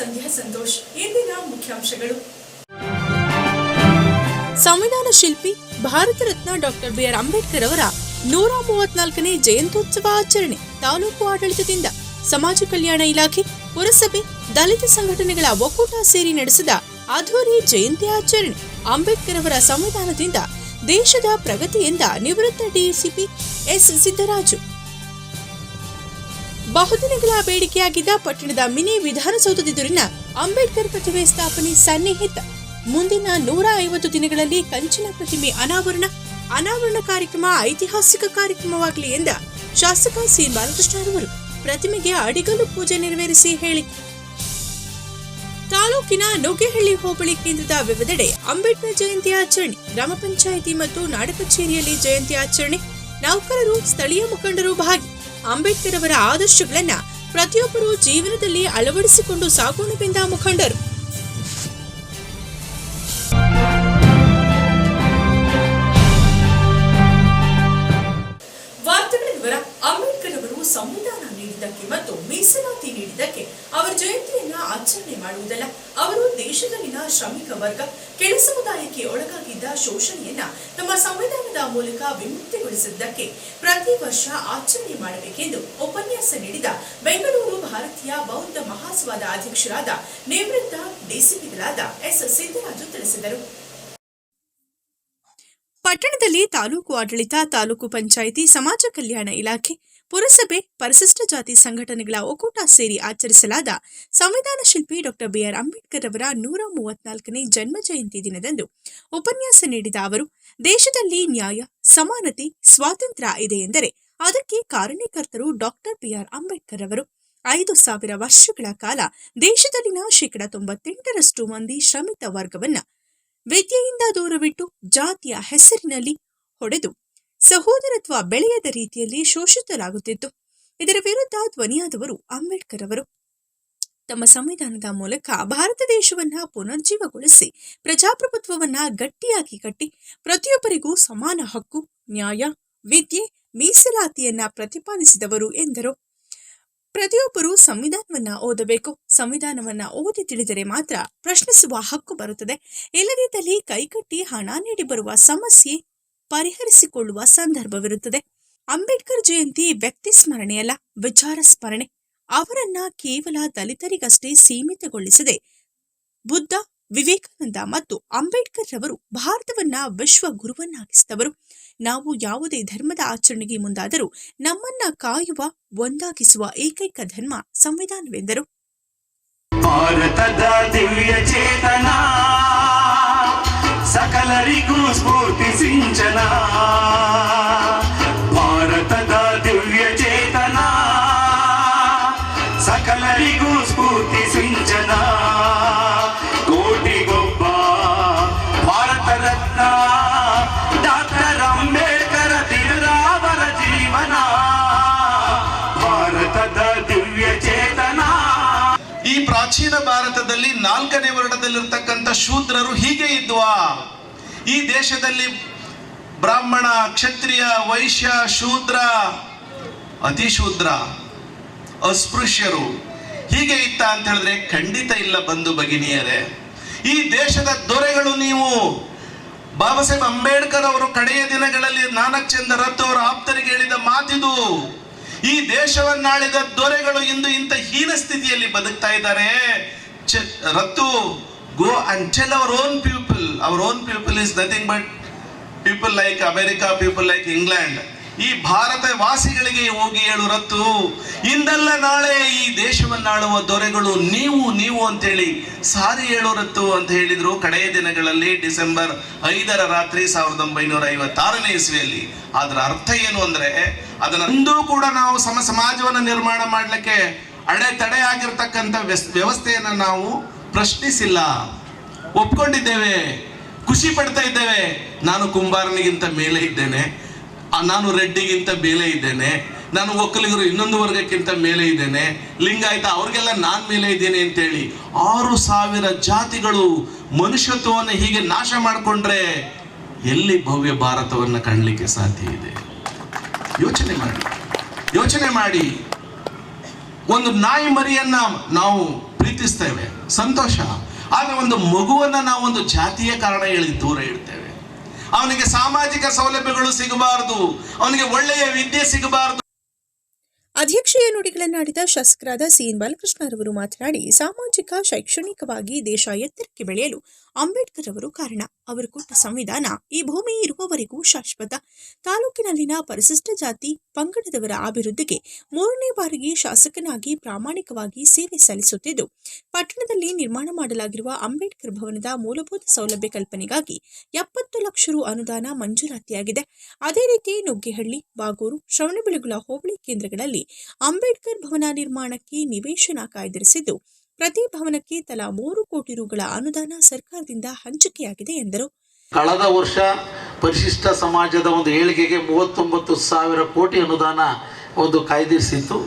ಸಂಧ್ಯಾ ಸಂತೋಷ್. ಇಂದಿನ ಮುಖ್ಯಾಂಶಗಳು. ಸಂವಿಧಾನ ಶಿಲ್ಪಿ, Bharat Ratna doctor B R Ambedkar ಅವರ ನೂರ ಮೂವತ್ನಾಲ್ಕನೇ ಜಯಂತ್ಯೋತ್ಸವ ಆಚರಣೆ ತಾಲೂಕು ಆಡಳಿತದಿಂದ ಸಮಾಜ ಕಲ್ಯಾಣ ಇಲಾಖೆ, ಪುರಸಭೆ, ದಲಿತ ಸಂಘಟನೆಗಳ ಒಕ್ಕೂಟ ಸೇರಿ ನಡೆಸಿದ ಅದ್ಧೂರಿ ಜಯಂತಿ ಆಚರಣೆ ಅಂಬೇಡ್ಕರ್ ಅವರ ಸಂವಿಧಾನದಿಂದ ದೇಶದ ಪ್ರಗತಿಯಿಂದ ನಿವೃತ್ತ ಡಿಸಿಪಿ ಎಸ್ ಸಿದ್ದರಾಜು ಬಹುದಿನಗಳ ಬೇಡಿಕೆಯಾಗಿದ್ದ ಪಟ್ಟಣದ ಮಿನಿ ವಿಧಾನಸೌಧದೆದುರಿನ ಅಂಬೇಡ್ಕರ್ ಪ್ರತಿಮೆ ಸ್ಥಾಪನೆ ಸನ್ನಿಹಿತ. ಮುಂದಿನ ನೂರ ಐವತ್ತು ದಿನಗಳಲ್ಲಿ ಕಂಚಿನ ಪ್ರತಿಮೆ ಅನಾವರಣ ಅನಾವರಣ ಕಾರ್ಯಕ್ರಮ ಐತಿಹಾಸಿಕ ಕಾರ್ಯಕ್ರಮವಾಗಲಿ ಎಂದ ಶಾಸಕ ಸಿ. ಬಾಲಕೃಷ್ಣರವರು ಪ್ರತಿಮೆಗೆ ಅಡಿಗಲು ಪೂಜೆ ನೆರವೇರಿಸಿ ಹೇಳಿ. ತಾಲೂಕಿನ ನುಗ್ಗೆಹಳ್ಳಿ ಹೋಬಳಿ ಕೇಂದ್ರದ ವಿವಿಧೆಡೆ ಅಂಬೇಡ್ಕರ್ ಜಯಂತಿ ಆಚರಣೆ, ಗ್ರಾಮ ಪಂಚಾಯಿತಿ ಮತ್ತು ನಾಡ ಕಚೇರಿಯಲ್ಲಿ ಜಯಂತಿ ಆಚರಣೆ. ನೌಕರರು, ಸ್ಥಳೀಯ ಮುಖಂಡರು ಭಾಗಿ ಅಂಬೇಡ್ಕರ್ ಅವರ ಆದರ್ಶಗಳನ್ನ ಪ್ರತಿಯೊಬ್ಬರು ಜೀವನದಲ್ಲಿ ಅಳವಡಿಸಿಕೊಂಡು ಸಾಗೋಣವೆಂದ ಮುಖಂಡರು. ಅಂಬೇಡ್ಕರ್ ಅವರು ಸಂವಿಧಾನ ನೀಡಿದ್ದಕ್ಕೆ ಮತ್ತು ಮೀಸಲಾತಿ ನೀಡಿದ್ದಕ್ಕೆ ಅವರ ಜಯಂತಿಯನ್ನ ಆಚರಣೆ ಮಾಡುವುದಲ್ಲ. ಅವರು ದೇಶದಲ್ಲಿನ ಶ್ರಮಿಕ ವರ್ಗ ಕೆಳ ಸಮುದಾಯಕ್ಕೆ ಒಳಗಾಗಿದ್ದ ಶೋಷಣೆಯನ್ನ ತಮ್ಮ ಸಂವಿಧಾನದ ಮೂಲಕ ವಿಮುಕ್ತಿಗೊಳಿಸಿದ್ದಕ್ಕೆ ಪ್ರತಿ ವರ್ಷ ಆಚರಣೆ ಮಾಡಬೇಕೆಂದು ಉಪನ್ಯಾಸ ನೀಡಿದ ಬೆಂಗಳೂರು ಭಾರತೀಯ ಬೌದ್ಧ ಮಹಾಸಭಾದ ಅಧ್ಯಕ್ಷರಾದ ನಿವೃತ್ತ ಡಿಸಿಪಿಗಳಾದ ಎಸ್ ಸಿದ್ದರಾಜು ತಿಳಿಸಿದರು. ಪಟ್ಟಣದಲ್ಲಿ ತಾಲೂಕು ಆಡಳಿತ, ತಾಲೂಕು ಪಂಚಾಯಿತಿ, ಸಮಾಜ ಕಲ್ಯಾಣ ಇಲಾಖೆ, ಪುರಸಭೆ, ಪರಿಶಿಷ್ಟ ಜಾತಿ ಸಂಘಟನೆಗಳ ಒಕ್ಕೂಟ ಸೇರಿ ಆಚರಿಸಲಾದ ಸಂವಿಧಾನ ಶಿಲ್ಪಿ ಡಾಕ್ಟರ್ ಬಿಆರ್ ಅಂಬೇಡ್ಕರ್ ಅವರ ನೂರ ಮೂವತ್ನಾಲ್ಕನೇ ಜನ್ಮ ಜಯಂತಿ ದಿನದಂದು ಉಪನ್ಯಾಸ ನೀಡಿದ ಅವರು, ದೇಶದಲ್ಲಿ ನ್ಯಾಯ, ಸಮಾನತೆ, ಸ್ವಾತಂತ್ರ್ಯ ಇದೆ ಎಂದರೆ ಅದಕ್ಕೆ ಕಾರಣೀಕರ್ತರು ಡಾಕ್ಟರ್ ಬಿಆರ್ ಅಂಬೇಡ್ಕರ್ ಅವರು. ಐದು ಸಾವಿರ ವರ್ಷಗಳ ಕಾಲ ದೇಶದಲ್ಲಿನ ಶೇಕಡ ತೊಂಬತ್ತೆಂಟರಷ್ಟು ಮಂದಿ ಶ್ರಮಿತ ವರ್ಗವನ್ನ ವಿದ್ಯೆಯಿಂದ ದೂರವಿಟ್ಟು ಜಾತಿಯ ಹೆಸರಿನಲ್ಲಿ ಹೊಡೆದು ಸಹೋದರತ್ವ ಬೆಳೆಯದ ರೀತಿಯಲ್ಲಿ ಶೋಷಿತರಾಗುತ್ತಿತ್ತು. ಇದರ ವಿರುದ್ಧ ಧ್ವನಿಯಾದವರು ಅಂಬೇಡ್ಕರ್ ಅವರು. ತಮ್ಮ ಸಂವಿಧಾನದ ಮೂಲಕ ಭಾರತ ದೇಶವನ್ನ ಪುನರ್ಜೀವಗೊಳಿಸಿ ಪ್ರಜಾಪ್ರಭುತ್ವವನ್ನ ಗಟ್ಟಿಯಾಗಿ ಕಟ್ಟಿ ಪ್ರತಿಯೊಬ್ಬರಿಗೂ ಸಮಾನ ಹಕ್ಕು, ನ್ಯಾಯ, ವಿದ್ಯೆ, ಮೀಸಲಾತಿಯನ್ನ ಪ್ರತಿಪಾದಿಸಿದವರು ಎಂದರು. ಪ್ರತಿಯೊಬ್ಬರು ಸಂವಿಧಾನವನ್ನ ಓದಬೇಕು. ಸಂವಿಧಾನವನ್ನ ಓದಿ ತಿಳಿದರೆ ಮಾತ್ರ ಪ್ರಶ್ನಿಸುವ ಹಕ್ಕು ಬರುತ್ತದೆ. ಇಲ್ಲದಿದ್ದಲ್ಲಿ ಕೈಕಟ್ಟಿ ಹಣ ನೀಡಿ ಬರುವ ಸಮಸ್ಯೆ ಪರಿಹರಿಸಿಕೊಳ್ಳುವ ಸಂದರ್ಭವಿರುತ್ತದೆ. ಅಂಬೇಡ್ಕರ್ ಜಯಂತಿ ವ್ಯಕ್ತಿ ಸ್ಮರಣೆಯಲ್ಲ ವಿಚಾರ ಸ್ಮರಣೆ. ಅವರನ್ನ ಕೇವಲ ದಲಿತರಿಗಷ್ಟೇ ಸೀಮಿತಗೊಳಿಸದೆ ಬುದ್ಧ ವಿವೇಕಾನಂದ ಮತ್ತು ಅಂಬೇಡ್ಕರ್ ರವರು ಭಾರತವನ್ನ ವಿಶ್ವ ಗುರುವನ್ನಾಗಿಸಿದವರು. ನಾವು ಯಾವುದೇ ಧರ್ಮದ ಆಚರಣೆಗೆ ಮುಂದಾದರೂ ನಮ್ಮನ್ನ ಕಾಯುವ, ಒಂದಾಗಿಸುವ ಏಕೈಕ ಧರ್ಮ ಸಂವಿಧಾನವೆಂದರು. ಸಕಲರಿಗೂ ಸ್ಫೂರ್ತಿ ಸಿಂಚನ. ಭಾರತದ ದಿವ್ಯ ಚೇತನ, ಸಕಲರಿಗೂ ಸ್ಫೂರ್ತಿ ನಾಲ್ಕನೇ ವರ್ಣದಲ್ಲಿರ್ತಕ್ಕಂಥ ಶೂದ್ರರು ಹೀಗೆ ಇದ್ವಾ? ಈ ದೇಶದಲ್ಲಿ ಬ್ರಾಹ್ಮಣ, ಕ್ಷತ್ರಿಯ, ವೈಶ್ಯ, ಶೂದ್ರ, ಅತಿಶೂದ್ರ, ಅಸ್ಪೃಶ್ಯರು ಹೀಗೆ ಇತ್ತ ಅಂತ ಹೇಳಿದ್ರೆ ಖಂಡಿತ ಇಲ್ಲ ಬಂಧು ಭಗಿನಿಯರೇ. ಈ ದೇಶದ ದೊರೆಗಳು ನೀವು. ಬಾಬಾ ಸಾಹೇಬ್ ಅಂಬೇಡ್ಕರ್ ಅವರು ಕಡೆಯ ದಿನಗಳಲ್ಲಿ ನಾನಕ್ ಚಂದ್ರ ರತ್ ಅವರ ಆಪ್ತರಿಗೆ ಹೇಳಿದ ಮಾತಿದು, ಈ ದೇಶವನ್ನಾಳಿದ ದೊರೆಗಳು ಇಂದು ಇಂಥ ಹೀನ ಸ್ಥಿತಿಯಲ್ಲಿ ಬದುಕ್ತಾ ಇದ್ದಾರೆ. ರತ್ತು go and tell our own people our own people is nothing but people like America people like England ಈ ಭಾರತ ವಾಸಿಗಳಿಗೆ ಹೋಗಿ ಹೇಳು ರತ್ತು ಇಂದಲ್ಲ ನಾಳೆ ಈ ದೇಶವನ್ನಾಳುವ ದೊರೆಗಳು ನೀವು ನೀವು ಅಂತೇಳಿ ಸಾರಿ ಹೇಳು ರತ್ತು ಅಂತ ಹೇಳಿದ್ರು ಕಡೆಯ ದಿನಗಳಲ್ಲಿ ಡಿಸೆಂಬರ್ ಐದರ ರಾತ್ರಿ ಸಾವಿರದ ಒಂಬೈನೂರ ಐವತ್ತಾರನೇ ಇಸ್ವಿಯಲ್ಲಿ. ಅದರ ಅರ್ಥ ಏನು ಅಂದ್ರೆ, ಅದನ್ನು ಇಂದೂ ಕೂಡ ನಾವು ಸಮ, ಸಮಾಜವನ್ನು ನಿರ್ಮಾಣ ಮಾಡಲಿಕ್ಕೆ ಅಡೆತಡೆ ಆಗಿರ್ತಕ್ಕಂಥ ವ್ಯವಸ್ಥೆಯನ್ನ ನಾವು ಪ್ರಶ್ನಿಸಿಲ್ಲ. ಒಪ್ಕೊಂಡಿದ್ದೇವೆ. ಖುಷಿ ಪಡ್ತಾ ಇದ್ದೇವೆ. ನಾನು ಕುಂಬಾರನಿಗಿಂತ ಮೇಲೆ ಇದ್ದೇನೆ. ನಾನು ರೆಡ್ಡಿಗಿಂತ ಮೇಲೆ ಇದ್ದೇನೆ. ನಾನು ಒಕ್ಕಲಿಗರು ಇನ್ನೊಂದು ವರ್ಗಕ್ಕಿಂತ ಮೇಲೆ ಇದ್ದೇನೆ. ಲಿಂಗಾಯತ, ಅವ್ರಿಗೆಲ್ಲ ನಾನು ಮೇಲೆ ಇದ್ದೇನೆ ಅಂತೇಳಿ ಆರು ಸಾವಿರ ಜಾತಿಗಳು ಮನುಷ್ಯತ್ವವನ್ನು ಹೀಗೆ ನಾಶ ಮಾಡಿಕೊಂಡ್ರೆ ಎಲ್ಲಿ ಭವ್ಯ ಭಾರತವನ್ನು ಕಾಣಲಿಕ್ಕೆ ಸಾಧ್ಯ ಇದೆ? ಯೋಚನೆ ಮಾಡಿ. ಯೋಚನೆ ಮಾಡಿ. ಒಂದು ನಾಯಿ ಮರಿಯನ್ನ ನಾವು ಪ್ರೀತಿಸ್ತೇವೆ. ಸಂತೋಷ. ಆದ್ರೆ ಒಂದು ಮಗುವನ್ನ ನಾವು ಒಂದು ಜಾತಿಯ ಕಾರಣ ಹೇಳಿ ದೂರ ಇಡ್ತೇವೆ. ಅವನಿಗೆ ಸಾಮಾಜಿಕ ಸೌಲಭ್ಯಗಳು ಸಿಗಬಾರದು. ಅವನಿಗೆ ಒಳ್ಳೆಯ ವಿದ್ಯೆ ಸಿಗಬಾರದು. ಅಧ್ಯಕ್ಷೀಯ ನುಡಿಗಳನ್ನಾಡಿದ ಶಾಸಕರಾದ ಸಿಎನ್ ಬಾಲಕೃಷ್ಣರವರು ಮಾತನಾಡಿ, ಸಾಮಾಜಿಕ, ಶೈಕ್ಷಣಿಕವಾಗಿ ದೇಶ ಎತ್ತರಕ್ಕೆ ಬೆಳೆಯಲು ಅಂಬೇಡ್ಕರ್ ಅವರು ಕಾರಣ. ಅವರು ಕೊಟ್ಟ ಸಂವಿಧಾನ ಈ ಭೂಮಿ ಇರುವವರೆಗೂ ಶಾಶ್ವತ. ತಾಲೂಕಿನಲ್ಲಿನ ಪರಿಶಿಷ್ಟ ಜಾತಿ ಪಂಗಡದವರ ಅಭಿವೃದ್ಧಿಗೆ ಮೂರನೇ ಬಾರಿಗೆ ಶಾಸಕನಾಗಿ ಪ್ರಾಮಾಣಿಕವಾಗಿ ಸೇವೆ ಸಲ್ಲಿಸುತ್ತಿದ್ದು, ಪಟ್ಟಣದಲ್ಲಿ ನಿರ್ಮಾಣ ಮಾಡಲಾಗಿರುವ ಅಂಬೇಡ್ಕರ್ ಭವನದ ಮೂಲಭೂತ ಸೌಲಭ್ಯ ಕಲ್ಪನೆಗಾಗಿ ಎಪ್ಪತ್ತು ಲಕ್ಷ ರು ಅನುದಾನ ಮಂಜೂರಾತಿಯಾಗಿದೆ. ಅದೇ ರೀತಿ ನುಗ್ಗೆಹಳ್ಳಿ, ಬಾಗೂರು, ಶ್ರವಣಬೆಳಗೊಳ ಹೋಬಳಿ ಕೇಂದ್ರಗಳಲ್ಲಿ ಅಂಬೇಡ್ಕರ್ ಭವನ ನಿರ್ಮಾಣಕ್ಕೆ ನಿವೇಶನ ಕಾಯ್ದಿರಿಸಿದ್ದು, ಪ್ರತಿ ಭವನಕ್ಕೆ ತಲಾ ಮೂರು ಕೋಟಿ ರುಗಳ ಅನುದಾನ ಸರ್ಕಾರದಿಂದ ಹಂಚಿಕೆಯಾಗಿದೆ ಎಂದರು. ಕಳೆದ ವರ್ಷ ಪರಿಶಿಷ್ಟ ಸಮಾಜದ ಒಂದು ಏಳಿಗೆಗೆ ಮೂವತ್ತೊಂಬತ್ತು ಸಾವಿರ ಕೋಟಿ ಅನುದಾನ ಒಂದು ಕಾಯ್ದಿರಿಸಿತ್ತು.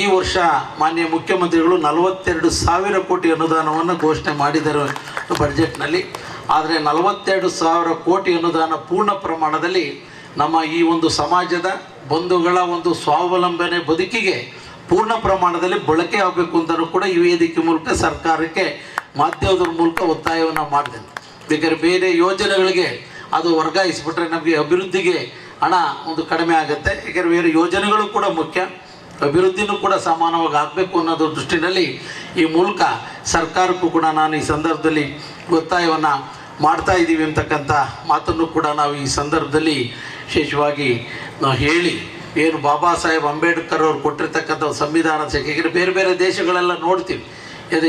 ಈ ವರ್ಷ ಮಾನ್ಯ ಮುಖ್ಯಮಂತ್ರಿಗಳು ನಲವತ್ತೆರಡು ಸಾವಿರ ಕೋಟಿ ಅನುದಾನವನ್ನು ಘೋಷಣೆ ಮಾಡಿದರು ಬಜೆಟ್ನಲ್ಲಿ. ಆದರೆ ನಲವತ್ತೆರಡು ಸಾವಿರ ಕೋಟಿ ಅನುದಾನ ಪೂರ್ಣ ಪ್ರಮಾಣದಲ್ಲಿ ನಮ್ಮ ಈ ಒಂದು ಸಮಾಜದ ಬಂಧುಗಳ ಒಂದು ಸ್ವಾವಲಂಬನೆ ಬದುಕಿಗೆ ಪೂರ್ಣ ಪ್ರಮಾಣದಲ್ಲಿ ಬಳಕೆ ಆಗಬೇಕು ಅಂತಲೂ ಕೂಡ ಈ ವೇದಿಕೆ ಮೂಲಕ ಸರ್ಕಾರಕ್ಕೆ ಮಾಧ್ಯಮದ ಮೂಲಕ ಒತ್ತಾಯವನ್ನು ಮಾಡಿದೆ ಬೇಕಾದ್ರೆ ಬೇರೆ ಯೋಜನೆಗಳಿಗೆ ಅದು ವರ್ಗಾಯಿಸಿಬಿಟ್ರೆ ನಮಗೆ ಅಭಿವೃದ್ಧಿಗೆ ಹಣ ಒಂದು ಕಡಿಮೆ ಆಗುತ್ತೆ. ಯಾಕೆಂದರೆ ಬೇರೆ ಯೋಜನೆಗಳು ಕೂಡ ಮುಖ್ಯ. ಅಭಿವೃದ್ಧಿನೂ ಕೂಡ ಸಮಾನವಾಗಿ ಆಗಬೇಕು ಅನ್ನೋದು ದೃಷ್ಟಿನಲ್ಲಿ ಈ ಮೂಲಕ ಸರ್ಕಾರಕ್ಕೂ ಕೂಡ ನಾನು ಈ ಸಂದರ್ಭದಲ್ಲಿ ಒತ್ತಾಯವನ್ನು ಮಾಡ್ತಾ ಇದ್ದೀವಿ ಅಂತಕ್ಕಂಥ ಮಾತನ್ನು ಕೂಡ ನಾವು ಈ ಸಂದರ್ಭದಲ್ಲಿ ವಿಶೇಷವಾಗಿ ನಾವು ಹೇಳಿ, ಏನು ಬಾಬಾ ಸಾಹೇಬ್ ಅಂಬೇಡ್ಕರ್ ಅವರು ಕೊಟ್ಟಿರ್ತಕ್ಕಂಥ ಸಂವಿಧಾನ ಯಾಕಂದರೆ ಬೇರೆ ಬೇರೆ ದೇಶಗಳೆಲ್ಲ ನೋಡ್ತೀವಿ. ಇದು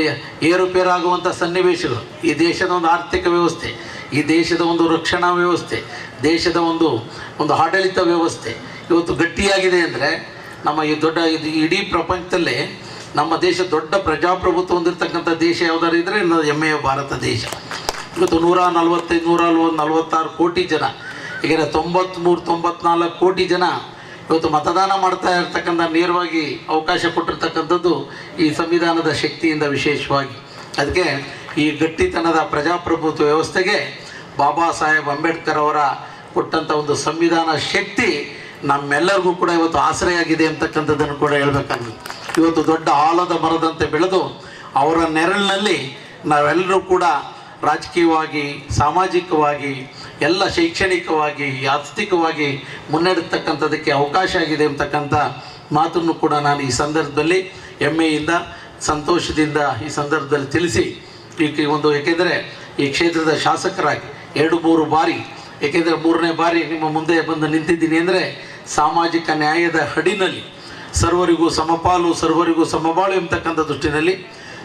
ಏರುಪೇರಾಗುವಂಥ ಸನ್ನಿವೇಶಗಳು. ಈ ದೇಶದ ಒಂದು ಆರ್ಥಿಕ ವ್ಯವಸ್ಥೆ, ಈ ದೇಶದ ಒಂದು ರಕ್ಷಣಾ ವ್ಯವಸ್ಥೆ, ದೇಶದ ಒಂದು ಒಂದು ಆಡಳಿತ ವ್ಯವಸ್ಥೆ ಇವತ್ತು ಗಟ್ಟಿಯಾಗಿದೆ ಅಂದರೆ, ನಮ್ಮ ಈ ದೊಡ್ಡ, ಇದು ಇಡೀ ಪ್ರಪಂಚದಲ್ಲೇ ನಮ್ಮ ದೇಶ ದೊಡ್ಡ ಪ್ರಜಾಪ್ರಭುತ್ವ ಹೊಂದಿರತಕ್ಕಂಥ ದೇಶ ಯಾವುದಾದ್ರು ಇದ್ದರೆ ಹೆಮ್ಮೆಯ ಭಾರತ ದೇಶ. ಇವತ್ತು ನೂರ ನಲ್ವತ್ತೈದು, ನೂರ ನಲ್ವತ್ತು ನಲ್ವತ್ತಾರು ಕೋಟಿ ಜನ ಈಗ ತೊಂಬತ್ತ್ಮೂರು ತೊಂಬತ್ನಾಲ್ಕು ಕೋಟಿ ಜನ ಇವತ್ತು ಮತದಾನ ಮಾಡ್ತಾ ಇರ್ತಕ್ಕಂಥ ನೇರವಾಗಿ ಅವಕಾಶ ಕೊಟ್ಟಿರ್ತಕ್ಕಂಥದ್ದು ಈ ಸಂವಿಧಾನದ ಶಕ್ತಿಯಿಂದ ವಿಶೇಷವಾಗಿ. ಅದಕ್ಕೆ ಈ ಗಟ್ಟಿತನದ ಪ್ರಜಾಪ್ರಭುತ್ವ ವ್ಯವಸ್ಥೆಗೆ ಬಾಬಾ ಸಾಹೇಬ್ ಅಂಬೇಡ್ಕರ್ ಅವರ ಕೊಟ್ಟಂಥ ಒಂದು ಸಂವಿಧಾನ ಶಕ್ತಿ ನಮ್ಮೆಲ್ಲರಿಗೂ ಕೂಡ ಇವತ್ತು ಆಸರೆಯಾಗಿದೆ ಅಂತಕ್ಕಂಥದ್ದನ್ನು ಕೂಡ ಹೇಳಬೇಕಾಗಿ ಇವತ್ತು ದೊಡ್ಡ ಆಲದ ಮರದಂತೆ ಬೆಳೆದು ಅವರ ನೆರಳಿನಲ್ಲಿ ನಾವೆಲ್ಲರೂ ಕೂಡ ರಾಜಕೀಯವಾಗಿ, ಸಾಮಾಜಿಕವಾಗಿ ಎಲ್ಲ ಶೈಕ್ಷಣಿಕವಾಗಿ, ಆರ್ಥಿಕವಾಗಿ ಮುನ್ನಡೆತಕ್ಕಂಥದ್ದಕ್ಕೆ ಅವಕಾಶ ಆಗಿದೆ ಅಂತಕ್ಕಂಥ ಮಾತನ್ನು ಕೂಡ ನಾನು ಈ ಸಂದರ್ಭದಲ್ಲಿ ಹೆಮ್ಮೆಯಿಂದ, ಸಂತೋಷದಿಂದ ಈ ಸಂದರ್ಭದಲ್ಲಿ ತಿಳಿಸಿ, ಈ ಒಂದು ಏಕೆಂದರೆ ಈ ಕ್ಷೇತ್ರದ ಶಾಸಕರಾಗಿ ಎರಡು ಮೂರು ಬಾರಿ, ಏಕೆಂದರೆ ಮೂರನೇ ಬಾರಿ ನಿಮ್ಮ ಮುಂದೆ ಬಂದು ನಿಂತಿದ್ದೀನಿ ಅಂದರೆ ಸಾಮಾಜಿಕ ನ್ಯಾಯದ ಹಡಿನಲ್ಲಿ, ಸರ್ವರಿಗೂ ಸಮಪಾಲು, ಸರ್ವರಿಗೂ ಸಮಬಾಳು ಎಂಬತಕ್ಕಂಥ ದೃಷ್ಟಿನಲ್ಲಿ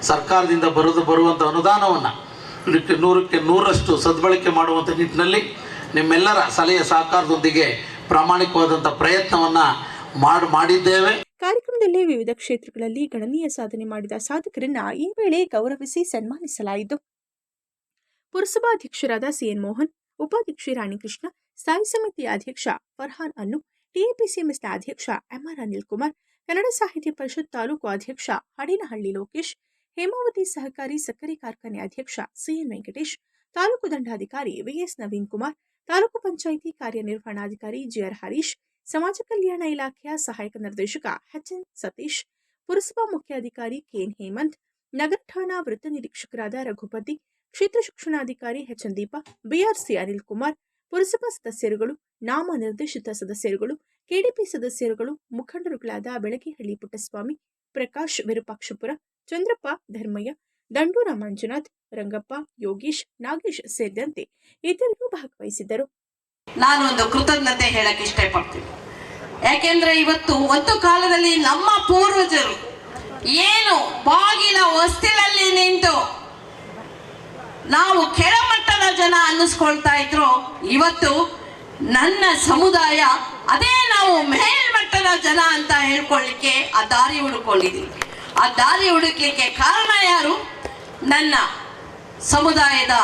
ಸರ್ಕಾರದಿಂದ ಬರೋದು ಬರುವಂಥ ಅನುದಾನವನ್ನು ಇದಕ್ಕೆ ನೂರಕ್ಕೆ ನೂರಷ್ಟು ಸದ್ಬಳಕೆ ಮಾಡುವಂಥ ನಿಟ್ಟಿನಲ್ಲಿ ನಿಮ್ಮೆಲ್ಲರ ಸಲಹೆ ಸಹಕಾರದೊಂದಿಗೆ ಪ್ರಾಮಾಣಿಕವಾದಂಥ ಪ್ರಯತ್ನವನ್ನು ಮಾಡಿ ಮಾಡಿದ್ದೇವೆ. ಕಾರ್ಯಕ್ರಮದಲ್ಲಿ ವಿವಿಧ ಕ್ಷೇತ್ರಗಳಲ್ಲಿ ಗಣನೀಯ ಸಾಧನೆ ಮಾಡಿದ ಸಾಧಕರನ್ನ ಈ ವೇಳೆ ಗೌರವಿಸಿ ಸನ್ಮಾನಿಸಲಾಯಿತು. ಪುರಸಭಾಧ್ಯಕ್ಷರಾದ ಸಿಎನ್ ಮೋಹನ್, ಉಪಾಧ್ಯಕ್ಷೆ ರಾಣಿಕೃಷ್ಣ, ಸ್ಥಾಯಿ ಸಮಿತಿ ಅಧ್ಯಕ್ಷ ಫರ್ಹಾನ್ ಅನ್ನು, ಟಿಎಪಿಸಿಎಂಎಸ್ನ ಅಧ್ಯಕ್ಷ ಎಂಆರ್ ಅನಿಲ್ ಕುಮಾರ್ ಕನ್ನಡ ಸಾಹಿತ್ಯ ಪರಿಷತ್ ತಾಲೂಕು ಅಧ್ಯಕ್ಷ ಹಡಿನಹಳ್ಳಿ ಲೋಕೇಶ್ ಹೇಮಾವತಿ ಸಹಕಾರಿ ಸಕ್ಕರೆ ಕಾರ್ಖಾನೆ ಅಧ್ಯಕ್ಷ ಸಿಎನ್ ವೆಂಕಟೇಶ್, ತಾಲೂಕು ದಂಡಾಧಿಕಾರಿ ವಿಎಸ್ ನವೀನ್ ಕುಮಾರ್, ತಾಲೂಕು ಪಂಚಾಯಿತಿ ಕಾರ್ಯನಿರ್ವಹಣಾಧಿಕಾರಿ ಜಿಆರ್ ಹರೀಶ್, ಸಮಾಜ ಕಲ್ಯಾಣ ಇಲಾಖೆಯ ಸಹಾಯಕ ನಿರ್ದೇಶಕ ಎಚ್ಎನ್ ಸತೀಶ್, ಪುರಸಭಾ ಮುಖ್ಯಾಧಿಕಾರಿ ಕೆಎನ್ ಹೇಮಂತ್, ನಗರ ಠಾಣಾ ವೃತ್ತ ನಿರೀಕ್ಷಕರಾದ ರಘುಪತಿ, ಕ್ಷೇತ್ರ ಶಿಕ್ಷಣಾಧಿಕಾರಿ H N Deepa, B R C Anil Kumar, ಪುರಸಭಾ ಸದಸ್ಯರುಗಳು, ನಾಮ ನಿರ್ದೇಶಿತ ಸದಸ್ಯರುಗಳು, ಕೆಡಿಪಿ ಸದಸ್ಯರುಗಳು, ಮುಖಂಡರುಗಳಾದ ಬೆಳಗಿಹಳ್ಳಿ ಪುಟ್ಟಸ್ವಾಮಿ ಪ್ರಕಾಶ್ ವಿರೂಪಾಕ್ಷಪುರ, ಚಂದ್ರಪ್ಪ ಧರ್ಮಯ್ಯ ದಂಡೂರ ಮಂಜುನಾಥ್ ರಂಗಪ್ಪ ಯೋಗೀಶ್, ನಾಗೇಶ್ ಸೇರಿದಂತೆ ಇತರರು ಭಾಗವಹಿಸಿದ್ದರು. ನಾನು ಒಂದು ಕೃತಜ್ಞತೆ ಹೇಳಕ್ ಇಷ್ಟಪಡ್ತೀನಿ. ಯಾಕೆಂದ್ರೆ ಇವತ್ತು ಒಂದು ಕಾಲದಲ್ಲಿ ನಮ್ಮ ಪೂರ್ವಜರು ಏನು ಬಾಗಿಲ ಹೊಸ್ತಿಲಲ್ಲಿ ನಿಂತು ನಾವು ಕೆಳಮಟ್ಟದ ಜನ ಅನ್ನಿಸ್ಕೊಳ್ತಾ ಇದ್ರು, ಇವತ್ತು ನನ್ನ ಸಮುದಾಯ, ಅದೇ ನಾವು ಮೇಲ್ಮಟ್ಟದ ಜನ ಅಂತ ಹೇಳ್ಕೊಳ್ಳಿಕ್ಕೆ ಆ ದಾರಿ ಹುಡುಕೊಂಡಿದ್ದೀನಿ. ಆ ದಾರಿ ಹುಡುಕ್ಲಿಕ್ಕೆ ಕಾರಣ ಯಾರು? ನನ್ನ ಸಮುದಾಯದ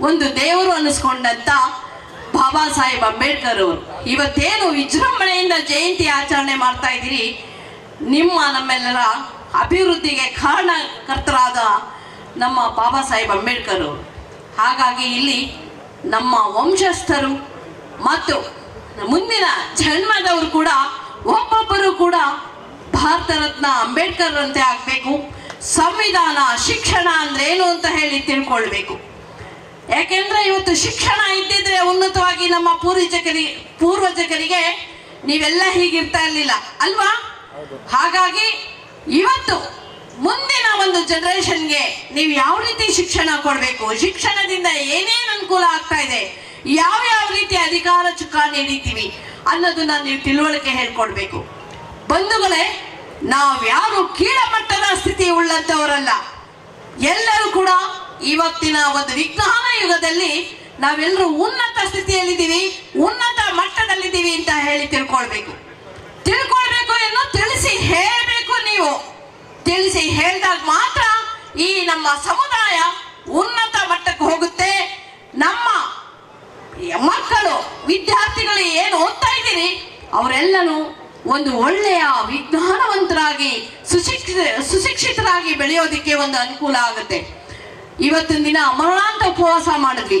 ಒಂದು ದೇವರು ಅನ್ನಿಸ್ಕೊಂಡಂತ ಬಾಬಾ ಸಾಹೇಬ್ ಅಂಬೇಡ್ಕರ್ ಅವರು. ಇವತ್ತೇನು ವಿಜೃಂಭಣೆಯಿಂದ ಜಯಂತಿ ಆಚರಣೆ ಮಾಡ್ತಾ ಇದ್ದೀರಿ? ನಿಮ್ಮ ನಮ್ಮೆಲ್ಲರ ಅಭಿವೃದ್ಧಿಗೆ ಕಾರಣಕರ್ತರಾದ ನಮ್ಮ ಬಾಬಾ ಸಾಹೇಬ್ ಅಂಬೇಡ್ಕರ್ ಅವರು. ಹಾಗಾಗಿ ಇಲ್ಲಿ ನಮ್ಮ ವಂಶಸ್ಥರು ಮತ್ತು ಮುಂದಿನ ಜನ್ಮದವರು ಕೂಡ ಒಬ್ಬೊಬ್ಬರು ಕೂಡ ಭಾರತ ರತ್ನ ಅಂಬೇಡ್ಕರ್ ಅಂತೆ ಆಗ್ಬೇಕು. ಸಂವಿಧಾನ, ಶಿಕ್ಷಣ ಅಂದ್ರೆ ಏನು ಅಂತ ಹೇಳಿ ತಿಳ್ಕೊಳ್ಬೇಕು. ಯಾಕೆಂದ್ರೆ ಇವತ್ತು ಶಿಕ್ಷಣ ಇದ್ದಿದ್ರೆ ಉನ್ನತವಾಗಿ ನಮ್ಮ ಪೂರ್ವಜಕರಿಗೆ ಪೂರ್ವಜಕರಿಗೆ ನೀವೆಲ್ಲ ಹೀಗಿರ್ತಾ ಇರಲಿಲ್ಲ, ಅಲ್ವಾ? ಹಾಗಾಗಿ ಇವತ್ತು ಮುಂದಿನ ಒಂದು ಜನರೇಷನ್ಗೆ ನೀವು ಯಾವ ರೀತಿ ಶಿಕ್ಷಣ ಕೊಡಬೇಕು? ಶಿಕ್ಷಣದಿಂದ ಏನೇನು ಅನುಕೂಲ ಆಗ್ತಾ ಇದೆ? ಯಾವ ಯಾವ ರೀತಿ ಅಧಿಕಾರ ಚುಕ್ಕಾಣಿ ಹಿಡಿತೀವಿ? ಅನ್ನೋದನ್ನ ನೀವು ತಿಳುವಳಿಕೆ ಹೇಳ್ಕೊಡ್ಬೇಕು. ಬಂಧುಗಳೇ, ನಾವ್ಯಾರು ಕೀಳಮಟ್ಟದ ಸ್ಥಿತಿ ಉಳ್ಳಂತವರಲ್ಲ ಎಲ್ಲರೂ ಕೂಡ ಇವತ್ತಿನ ಒಂದು ವಿಜ್ಞಾನ ಯುಗದಲ್ಲಿ ನಾವೆಲ್ಲರೂ ಉನ್ನತ ಸ್ಥಿತಿಯಲ್ಲಿದ್ದೀವಿ, ಉನ್ನತ ಮಟ್ಟದಲ್ಲಿದ್ದೀವಿ ಅಂತ ಹೇಳಿ ತಿಳ್ಕೊಳ್ಬೇಕು. ತಿಳ್ಕೊಳ್ಬೇಕು ಎಂದು ತಿಳಿಸಿ ಹೇಳಬೇಕು ನೀವು. ತಿಳಿಸಿ ಹೇಳಿದಾಗ ಮಾತ್ರ ಈ ನಮ್ಮ ಸಮುದಾಯ ಉನ್ನತ ಮಟ್ಟಕ್ಕೆ ಹೋಗುತ್ತೆ. ನಮ್ಮ ಮಕ್ಕಳು, ವಿದ್ಯಾರ್ಥಿಗಳು ಏನು ಓದ್ತಾ ಇದ್ದೀರಿ? ಅವರೆಲ್ಲನೂ ಒಂದು ಒಳ್ಳೆಯ ವಿಜ್ಞಾನವಂತರಾಗಿ ಸುಶಿಕ್ಷಿತ ಸುಶಿಕ್ಷಿತರಾಗಿ ಬೆಳೆಯೋದಕ್ಕೆ ಒಂದು ಅನುಕೂಲ ಆಗುತ್ತೆ. ಇವತ್ತಿನ ದಿನ ಅಮರಣಾಂತ ಉಪವಾಸ ಮಾಡಿದ್ವಿ.